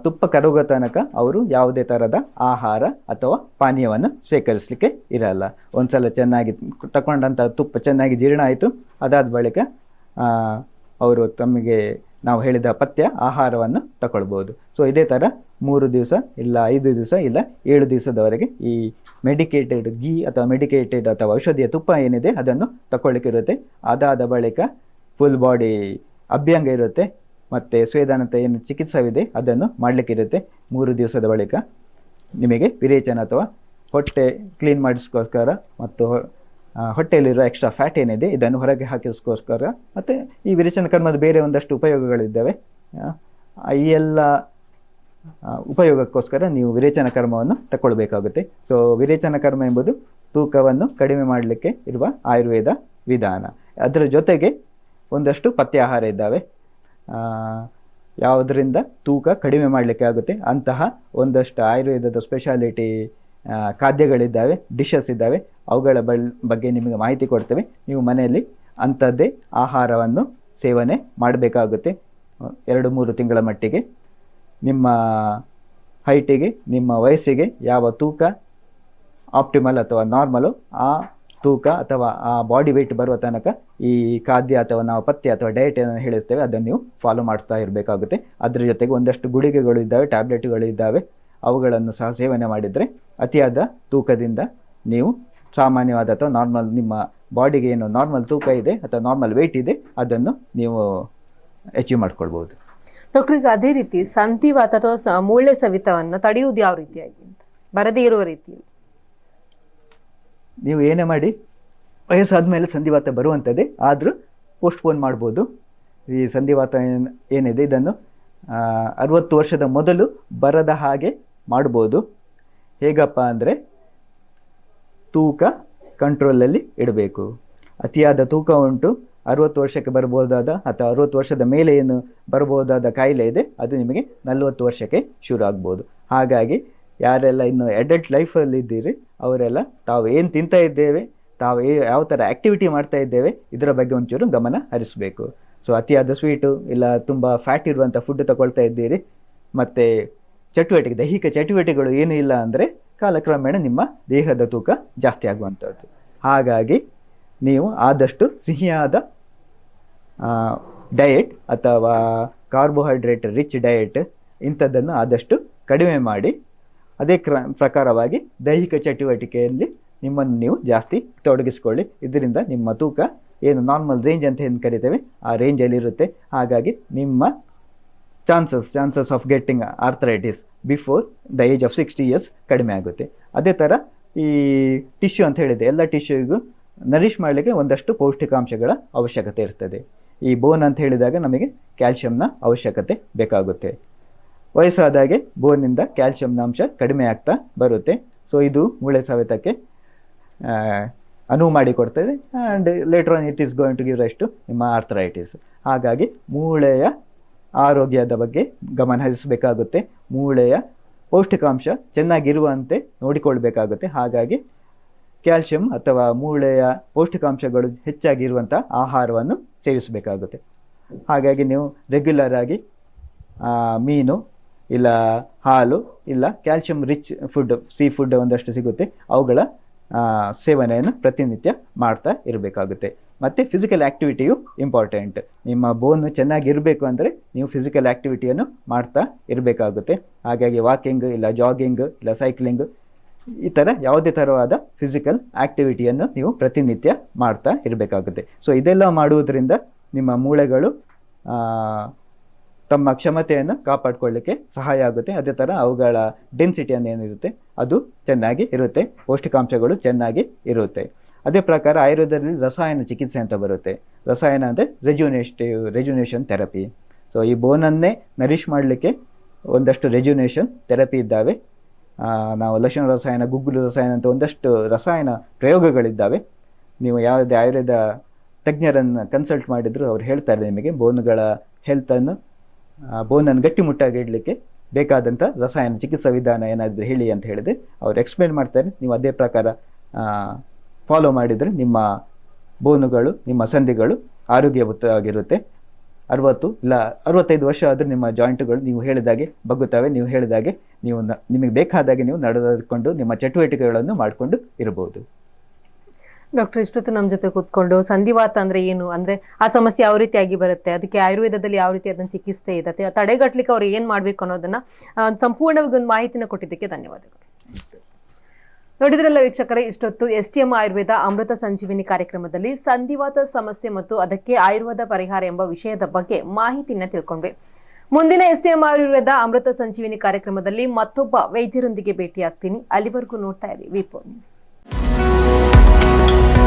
ತುಪ್ಪ ಕರಗ ತನಕ ಅವರು ಯಾವುದೇ ಥರದ ಆಹಾರ ಅಥವಾ ಪಾನೀಯವನ್ನು ಸ್ವೀಕರಿಸಲಿಕ್ಕೆ ಇರಲ್ಲ. ಒಂದ್ಸಲ ಚೆನ್ನಾಗಿ ತಗೊಂಡಂಥ ತುಪ್ಪ ಚೆನ್ನಾಗಿ ಜೀರ್ಣ ಆಯಿತು. ಅದಾದ ಬಳಿಕ ಅವರು ತಮಗೆ ನಾವು ಹೇಳಿದ ಪಥ್ಯ ಆಹಾರವನ್ನು ತಗೊಳ್ಬೋದು ಸೊ ಇದೇ ಥರ ಮೂರು ದಿವಸ ಇಲ್ಲ ಐದು ದಿವಸ ಇಲ್ಲ ಏಳು ದಿವಸದವರೆಗೆ ಈ ಮೆಡಿಕೇಟೆಡ್ ಗೀ ಅಥವಾ ಮೆಡಿಕೇಟೆಡ್ ಅಥವಾ ಔಷಧಿಯ ತುಪ್ಪ ಏನಿದೆ ಅದನ್ನು ತಗೊಳ್ಳಿಕ್ಕಿರುತ್ತೆ ಅದಾದ ಬಳಿಕ ಫುಲ್ ಬಾಡಿ ಅಭ್ಯಂಗ ಇರುತ್ತೆ. ಮತ್ತು ಸ್ವೇದಾನಂತ ಏನು ಚಿಕಿತ್ಸವಿದೆ, ಅದನ್ನು ಮಾಡಲಿಕ್ಕಿರುತ್ತೆ ಮೂರು ದಿವಸದ ಬಳಿಕ. ನಿಮಗೆ ವಿರೇಚನ ಅಥವಾ ಹೊಟ್ಟೆ ಕ್ಲೀನ್ ಮಾಡಿಸ್ಕೋಸ್ಕರ ಮತ್ತು ಹೊಟ್ಟೆಯಲ್ಲಿರೋ ಎಕ್ಸ್ಟ್ರಾ ಫ್ಯಾಟ್ ಏನಿದೆ, ಇದನ್ನು ಹೊರಗೆ ಹಾಕಿಸ್ಕೋಸ್ಕರ. ಮತ್ತು ಈ ವಿರೇಚನ ಕರ್ಮದ ಬೇರೆ ಒಂದಷ್ಟು ಉಪಯೋಗಗಳಿದ್ದಾವೆ. ಈ ಎಲ್ಲ ಉಪಯೋಗಕ್ಕೋಸ್ಕರ ನೀವು ವಿರೇಚನ ಕರ್ಮವನ್ನು ತಗೊಳ್ಬೇಕಾಗುತ್ತೆ ಸೊ ವಿರೇಚನ ಕರ್ಮ ಎಂಬುದು ತೂಕವನ್ನು ಕಡಿಮೆ ಮಾಡಲಿಕ್ಕೆ ಇರುವ ಆಯುರ್ವೇದ ವಿಧಾನ. ಅದರ ಜೊತೆಗೆ ಒಂದಷ್ಟು ಪಥ್ಯಾಹಾರ ಇದ್ದಾವೆ. ಯಾವುದರಿಂದ ತೂಕ ಕಡಿಮೆ ಮಾಡಲಿಕ್ಕೆ ಆಗುತ್ತೆ. ಅಂತಹ ಒಂದಷ್ಟು ಆಯುರ್ವೇದದ ಸ್ಪೆಷಾಲಿಟಿ ಖಾದ್ಯಗಳಿದ್ದಾವೆ ಡಿಶಸ್ ಇದ್ದಾವೆ. ಅವುಗಳ ಬಗ್ಗೆ ನಿಮಗೆ ಮಾಹಿತಿ ಕೊಡ್ತೇವೆ. ನೀವು ಮನೆಯಲ್ಲಿ ಅಂಥದ್ದೇ ಆಹಾರವನ್ನು ಸೇವನೆ ಮಾಡಬೇಕಾಗುತ್ತೆ. ಎರಡು ಮೂರು ತಿಂಗಳ ಮಟ್ಟಿಗೆ. ನಿಮ್ಮ ಹೈಟಿಗೆ ನಿಮ್ಮ ವಯಸ್ಸಿಗೆ ಯಾವ ತೂಕ ಆಪ್ಟಿಮಲ್ ಅಥವಾ ನಾರ್ಮಲು ಆ ತೂಕ ಅಥವಾ ಆ ಬಾಡಿ ವೆಯ್ಟ್ ಬರುವ ತನಕ ಈ ಖಾದ್ಯ ಅಥವಾ ನಾವು ಪಥ್ಯ ಅಥವಾ ಡಯಟ್ ಏನನ್ನು ಹೇಳಿರ್ತೇವೆ, ಅದನ್ನು ನೀವು ಫಾಲೋ ಮಾಡ್ತಾ ಇರಬೇಕಾಗುತ್ತೆ. ಅದರ ಜೊತೆಗೆ ಒಂದಷ್ಟು ಗುಳಿಗೆಗಳು ಇದ್ದಾವೆ ಟ್ಯಾಬ್ಲೆಟ್ಗಳು ಇದ್ದಾವೆ, ಅವುಗಳನ್ನು ಸಹ ಸೇವನೆ ಮಾಡಿದರೆ ಅತಿಯಾದ ತೂಕದಿಂದ ನೀವು ಸಾಮಾನ್ಯವಾದ ಅಥವಾ ನಾರ್ಮಲ್ ನಿಮ್ಮ ಬಾಡಿಗೆ ಏನು ನಾರ್ಮಲ್ ತೂಕ ಇದೆ ಅಥವಾ ನಾರ್ಮಲ್ ವೆಯ್ಟ್ ಇದೆ, ಅದನ್ನು ನೀವು ಅಚೀವ್ ಮಾಡ್ಕೊಳ್ಬೋದು ಡಾಕ್ಟರ್ ಈಗ ಅದೇ ರೀತಿ ಸಂತಿವಾತ ಅಥವಾ ಮೂಳೆ ಸವಿತವನ್ನು ತಡೆಯುವುದು ಯಾವ ರೀತಿಯಾಗಿ ಬರದೇ ಇರುವ ರೀತಿಯಲ್ಲಿ. ನೀವು ಏನೇ ಮಾಡಿ ವಯಸ್ಸಾದ ಮೇಲೆ ಸಂಧಿವಾತ ಬರುವಂಥದ್ದೇ, ಆದರೂ ಪೋಸ್ಟ್ಪೋನ್ ಮಾಡ್ಬೋದು. ಈ ಸಂಧಿವಾತ ಏನ್, ಏನಿದೆ, ಇದನ್ನು ಅರುವತ್ತು ವರ್ಷದ ಮೊದಲು ಬರದ ಹಾಗೆ ಮಾಡ್ಬೋದು. ಹೇಗಪ್ಪ ಅಂದರೆ, ತೂಕ ಕಂಟ್ರೋಲಲ್ಲಿ ಇಡಬೇಕು. ಅತಿಯಾದ ತೂಕ ಉಂಟು, ಅರುವತ್ತು ವರ್ಷಕ್ಕೆ ಬರ್ಬೋದಾದ ಅಥವಾ ಅರುವತ್ತು ವರ್ಷದ ಮೇಲೆ ಏನು ಬರ್ಬೋದಾದ ಕಾಯಿಲೆ ಇದೆ, ಅದು ನಿಮಗೆ ನಲವತ್ತು ವರ್ಷಕ್ಕೆ ಶುರು ಆಗ್ಬೋದು. ಹಾಗಾಗಿ ಯಾರೆಲ್ಲ ಇನ್ನು ಅಡಲ್ಟ್ ಲೈಫಲ್ಲಿ ಇದ್ದೀರಿ, ಅವರೆಲ್ಲ ತಾವು ಏನು ತಿಂತಾ ಇದ್ದೇವೆ, ತಾವು ಯಾವ ಥರ ಆ್ಯಕ್ಟಿವಿಟಿ ಮಾಡ್ತಾ ಇದ್ದೇವೆ, ಇದರ ಬಗ್ಗೆ ಒಂಚೂರು ಗಮನ ಹರಿಸಬೇಕು. ಸೊ ಅತಿಯಾದ ಸ್ವೀಟು ಇಲ್ಲ ತುಂಬ ಫ್ಯಾಟ್ ಇರುವಂಥ ಫುಡ್ ತಗೊಳ್ತಾ ಇದ್ದೀರಿ, ಮತ್ತು ಚಟುವಟಿಕೆ, ದೈಹಿಕ ಚಟುವಟಿಕೆಗಳು ಏನೂ ಇಲ್ಲ ಅಂದರೆ ಕಾಲಕ್ರಮೇಣ ನಿಮ್ಮ ದೇಹದ ತೂಕ ಜಾಸ್ತಿ ಆಗುವಂಥದ್ದು. ಹಾಗಾಗಿ ನೀವು ಆದಷ್ಟು ಸಿಹಿಯಾದ ಡಯೆಟ್ ಅಥವಾ ಕಾರ್ಬೋಹೈಡ್ರೇಟ್ ರಿಚ್ ಡಯೆಟ್ ಇಂಥದ್ದನ್ನು ಆದಷ್ಟು ಕಡಿಮೆ ಮಾಡಿ ಅದೇ ಕ್ರ, ಪ್ರಕಾರವಾಗಿ ದೈಹಿಕ ಚಟುವಟಿಕೆಯಲ್ಲಿ ನಿಮ್ಮನ್ನು ನೀವು ಜಾಸ್ತಿ ತೊಡಗಿಸ್ಕೊಳ್ಳಿ. ಇದರಿಂದ ನಿಮ್ಮ ತೂಕ ಏನು ನಾರ್ಮಲ್ ರೇಂಜ್ ಅಂತ ಏನು ಕರಿತೇವೆ, ಆ ರೇಂಜಲ್ಲಿರುತ್ತೆ ಹಾಗಾಗಿ ನಿಮ್ಮ chances chances of getting arthritis before the age of sixty years ಕಡಿಮೆ ಆಗುತ್ತೆ. ಅದೇ ಥರ ಈ ಟಿಶ್ಯೂ ಅಂತ ಹೇಳಿದೆ, ಎಲ್ಲ ಟಿಶ್ಯೂಗೂ ನರಿಷ್ ಮಾಡಲಿಕ್ಕೆ ಒಂದಷ್ಟು ಪೌಷ್ಟಿಕಾಂಶಗಳ ಅವಶ್ಯಕತೆ ಇರ್ತದೆ. ಈ ಬೋನ್ ಅಂತ ಹೇಳಿದಾಗ ನಮಗೆ ಕ್ಯಾಲ್ಶಿಯಂನ ಅವಶ್ಯಕತೆ ಬೇಕಾಗುತ್ತೆ. ವಯಸ್ಸಾದಾಗೆ ಬೋನಿಂದ ಕ್ಯಾಲ್ಶಿಯಂನ ಅಂಶ ಕಡಿಮೆ ಆಗ್ತಾ ಬರುತ್ತೆ. ಸೊ ಇದು ಮೂಳೆ ಸವೆತಕ್ಕೆ ಅನುವು ಮಾಡಿಕೊಡ್ತದೆ. And later on it is going to give rise ನಿಮ್ಮ ಆರ್ಥರೈಟಿಸ್ ಹಾಗಾಗಿ ಮೂಳೆಯ ಆರೋಗ್ಯದ ಬಗ್ಗೆ ಗಮನ ಹರಿಸಬೇಕಾಗುತ್ತೆ. ಮೂಳೆಯ ಪೌಷ್ಟಿಕಾಂಶ ಚೆನ್ನಾಗಿರುವಂತೆ ನೋಡಿಕೊಳ್ಬೇಕಾಗುತ್ತೆ. ಹಾಗಾಗಿ ಕ್ಯಾಲ್ಶಿಯಂ ಅಥವಾ ಮೂಳೆಯ ಪೌಷ್ಟಿಕಾಂಶಗಳು ಹೆಚ್ಚಾಗಿರುವಂಥ ಆಹಾರವನ್ನು ಸೇವಿಸಬೇಕಾಗುತ್ತೆ. ಹಾಗಾಗಿ ನೀವು ರೆಗ್ಯುಲರ್ ಆಗಿ ಮೀನು ಇಲ್ಲ ಹಾಲು, ಇಲ್ಲ calcium rich food, sea food ಒಂದಷ್ಟು ಸಿಗುತ್ತೆ. ಅವುಗಳ ಸೇವನೆಯನ್ನು ಪ್ರತಿನಿತ್ಯ ಮಾಡ್ತಾ ಇರಬೇಕಾಗುತ್ತೆ. ಮತ್ತು ಫಿಸಿಕಲ್ ಆ್ಯಕ್ಟಿವಿಟಿಯು ಇಂಪಾರ್ಟೆಂಟ್ ನಿಮ್ಮ ಬೋನು ಚೆನ್ನಾಗಿರಬೇಕು ಅಂದರೆ ನೀವು ಫಿಸಿಕಲ್ ಆ್ಯಕ್ಟಿವಿಟಿಯನ್ನು ಮಾಡ್ತಾ ಇರಬೇಕಾಗುತ್ತೆ. ಹಾಗಾಗಿ ವಾಕಿಂಗ್ ಇಲ್ಲ ಜಾಗಿಂಗ್ ಇಲ್ಲ ಸೈಕ್ಲಿಂಗ್ ಈ ಥರ ಯಾವುದೇ ಥರವಾದ ಫಿಸಿಕಲ್ ಆ್ಯಕ್ಟಿವಿಟಿಯನ್ನು ನೀವು ಪ್ರತಿನಿತ್ಯ ಮಾಡ್ತಾ ಇರಬೇಕಾಗುತ್ತೆ. ಸೊ ಇದೆಲ್ಲ ಮಾಡುವುದರಿಂದ ನಿಮ್ಮ ಮೂಳೆಗಳು ತಮ್ಮ ಕ್ಷಮತೆಯನ್ನು ಕಾಪಾಡಿಕೊಳ್ಳಿಕ್ಕೆ ಸಹಾಯ ಆಗುತ್ತೆ. ಅದೇ ಥರ ಅವುಗಳ ಡೆನ್ಸಿಟಿಯನ್ನು ಏನಿರುತ್ತೆ? ಅದು ಚೆನ್ನಾಗಿ ಇರುತ್ತೆ. ಪೌಷ್ಟಿಕಾಂಶಗಳು ಚೆನ್ನಾಗಿ ಇರುತ್ತೆ. ಅದೇ ಪ್ರಕಾರ ಆಯುರ್ವೇದದಲ್ಲಿ ರಸಾಯನ ಚಿಕಿತ್ಸೆ ಅಂತ ಬರುತ್ತೆ. ರಸಾಯನ ಅಂದರೆ ರೆಜ್ಯುನೇಷಿವ್ ರೆಜ್ಯುನೇಷನ್ ಥೆರಪಿ ಸೊ ಈ ಬೋನನ್ನೇ ನರಿಶ್ ಮಾಡಲಿಕ್ಕೆ ಒಂದಷ್ಟು ರೆಜ್ಯುನೇಷನ್ ಥೆರಪಿ ಇದ್ದಾವೆ. ನಾವು ಲಕ್ಷಣ ರಸಾಯನ ಗುಗ್ಗುಲು ರಸಾಯನ ಅಂತ ಒಂದಷ್ಟು ರಸಾಯನ ಪ್ರಯೋಗಗಳಿದ್ದಾವೆ. ನೀವು ಯಾವುದೇ ಆಯುರ್ವೇದ ತಜ್ಞರನ್ನು ಕನ್ಸಲ್ಟ್ ಮಾಡಿದ್ರು ಅವ್ರು ಹೇಳ್ತಾರೆ ನಿಮಗೆ ಬೋನುಗಳ ಹೆಲ್ತನ್ನು ಬೋನನ್ನು ಗಟ್ಟಿಮುಟ್ಟಾಗಿ ಇಡಲಿಕ್ಕೆ ಬೇಕಾದಂಥ ರಸಾಯನ ಚಿಕಿತ್ಸಾ ವಿಧಾನ ಏನಾದರೂ ಹೇಳಿ ಅಂತ ಹೇಳಿದ್ರೆ ಅವ್ರು ಎಕ್ಸ್ಪ್ಲೇನ್ ಮಾಡ್ತಾರೆ. ನೀವು ಅದೇ ಪ್ರಕಾರ ಫಾಲೋ ಮಾಡಿದರೆ ನಿಮ್ಮ ಬೋನುಗಳು, ನಿಮ್ಮ ಸಂಧಿಗಳು ಆರೋಗ್ಯವಂತವಾಗಿರುತ್ತೆ. ಅರವತ್ತು ಇಲ್ಲ, ಅರವತ್ತೈದು ವರ್ಷ ಆದರೂ ನಿಮ್ಮ ಜಾಯಿಂಟ್ಗಳು ನೀವು ಹೇಳಿದಾಗೆ ಬಗ್ಗುತ್ತವೆ. ನೀವು ಹೇಳಿದಾಗೆ ನೀವು ನಿಮಗೆ ಬೇಕಾದಾಗೆ ನೀವು ನಡೆದುಕೊಂಡು ನಿಮ್ಮ ಚಟುವಟಿಕೆಗಳನ್ನು ಮಾಡಿಕೊಂಡು ಇರಬಹುದು. ಡಾಕ್ಟರ್, ಇಷ್ಟೊತ್ತು ನಮ್ಮ ಜೊತೆ ಕೂತ್ಕೊಂಡು ಸಂಧಿವಾತ ಅಂದ್ರೆ ಏನು? ಅಂದ್ರೆ ಆ ಸಮಸ್ಯೆ ಯಾವ ರೀತಿಯಾಗಿ ಬರುತ್ತೆ? ಅದಕ್ಕೆ ಆಯುರ್ವೇದದಲ್ಲಿ ಯಾವ ರೀತಿ ಅದನ್ನ ಚಿಕಿತ್ಸೆ ಇದೆ ತಡೆಗಟ್ಟಲಿಕ್ಕೆ ಅವ್ರು ಏನ್ ಮಾಡ್ಬೇಕು ಅನ್ನೋದನ್ನ ಸಂಪೂರ್ಣವಾಗಿ ಒಂದು ಮಾಹಿತಿನ ಕೊಟ್ಟಿದ್ದಕ್ಕೆ ಧನ್ಯವಾದಗಳು. ನೋಡಿದ್ರಲ್ಲ ವೀಕ್ಷಕರೇ, ಇಷ್ಟೊತ್ತು S T M Ayurveda Amrita Sanjeevini ಕಾರ್ಯಕ್ರಮದಲ್ಲಿ ಸಂಧಿವಾತ ಸಮಸ್ಯೆ ಮತ್ತು ಅದಕ್ಕೆ ಆಯುರ್ವೇದ ಪರಿಹಾರ ಎಂಬ ವಿಷಯದ ಬಗ್ಗೆ ಮಾಹಿತಿನ ತಿಳ್ಕೊಂಡ್ವಿ. ಮುಂದಿನ S T M Ayurveda Amrita Sanjeevini ಕಾರ್ಯಕ್ರಮದಲ್ಲಿ ಮತ್ತೊಬ್ಬ ವೈದ್ಯರೊಂದಿಗೆ ಭೇಟಿಯಾಗ್ತೀನಿ. ಅಲ್ಲಿವರೆಗೂ ನೋಡ್ತಾ ಇರಿ V four news Thank you.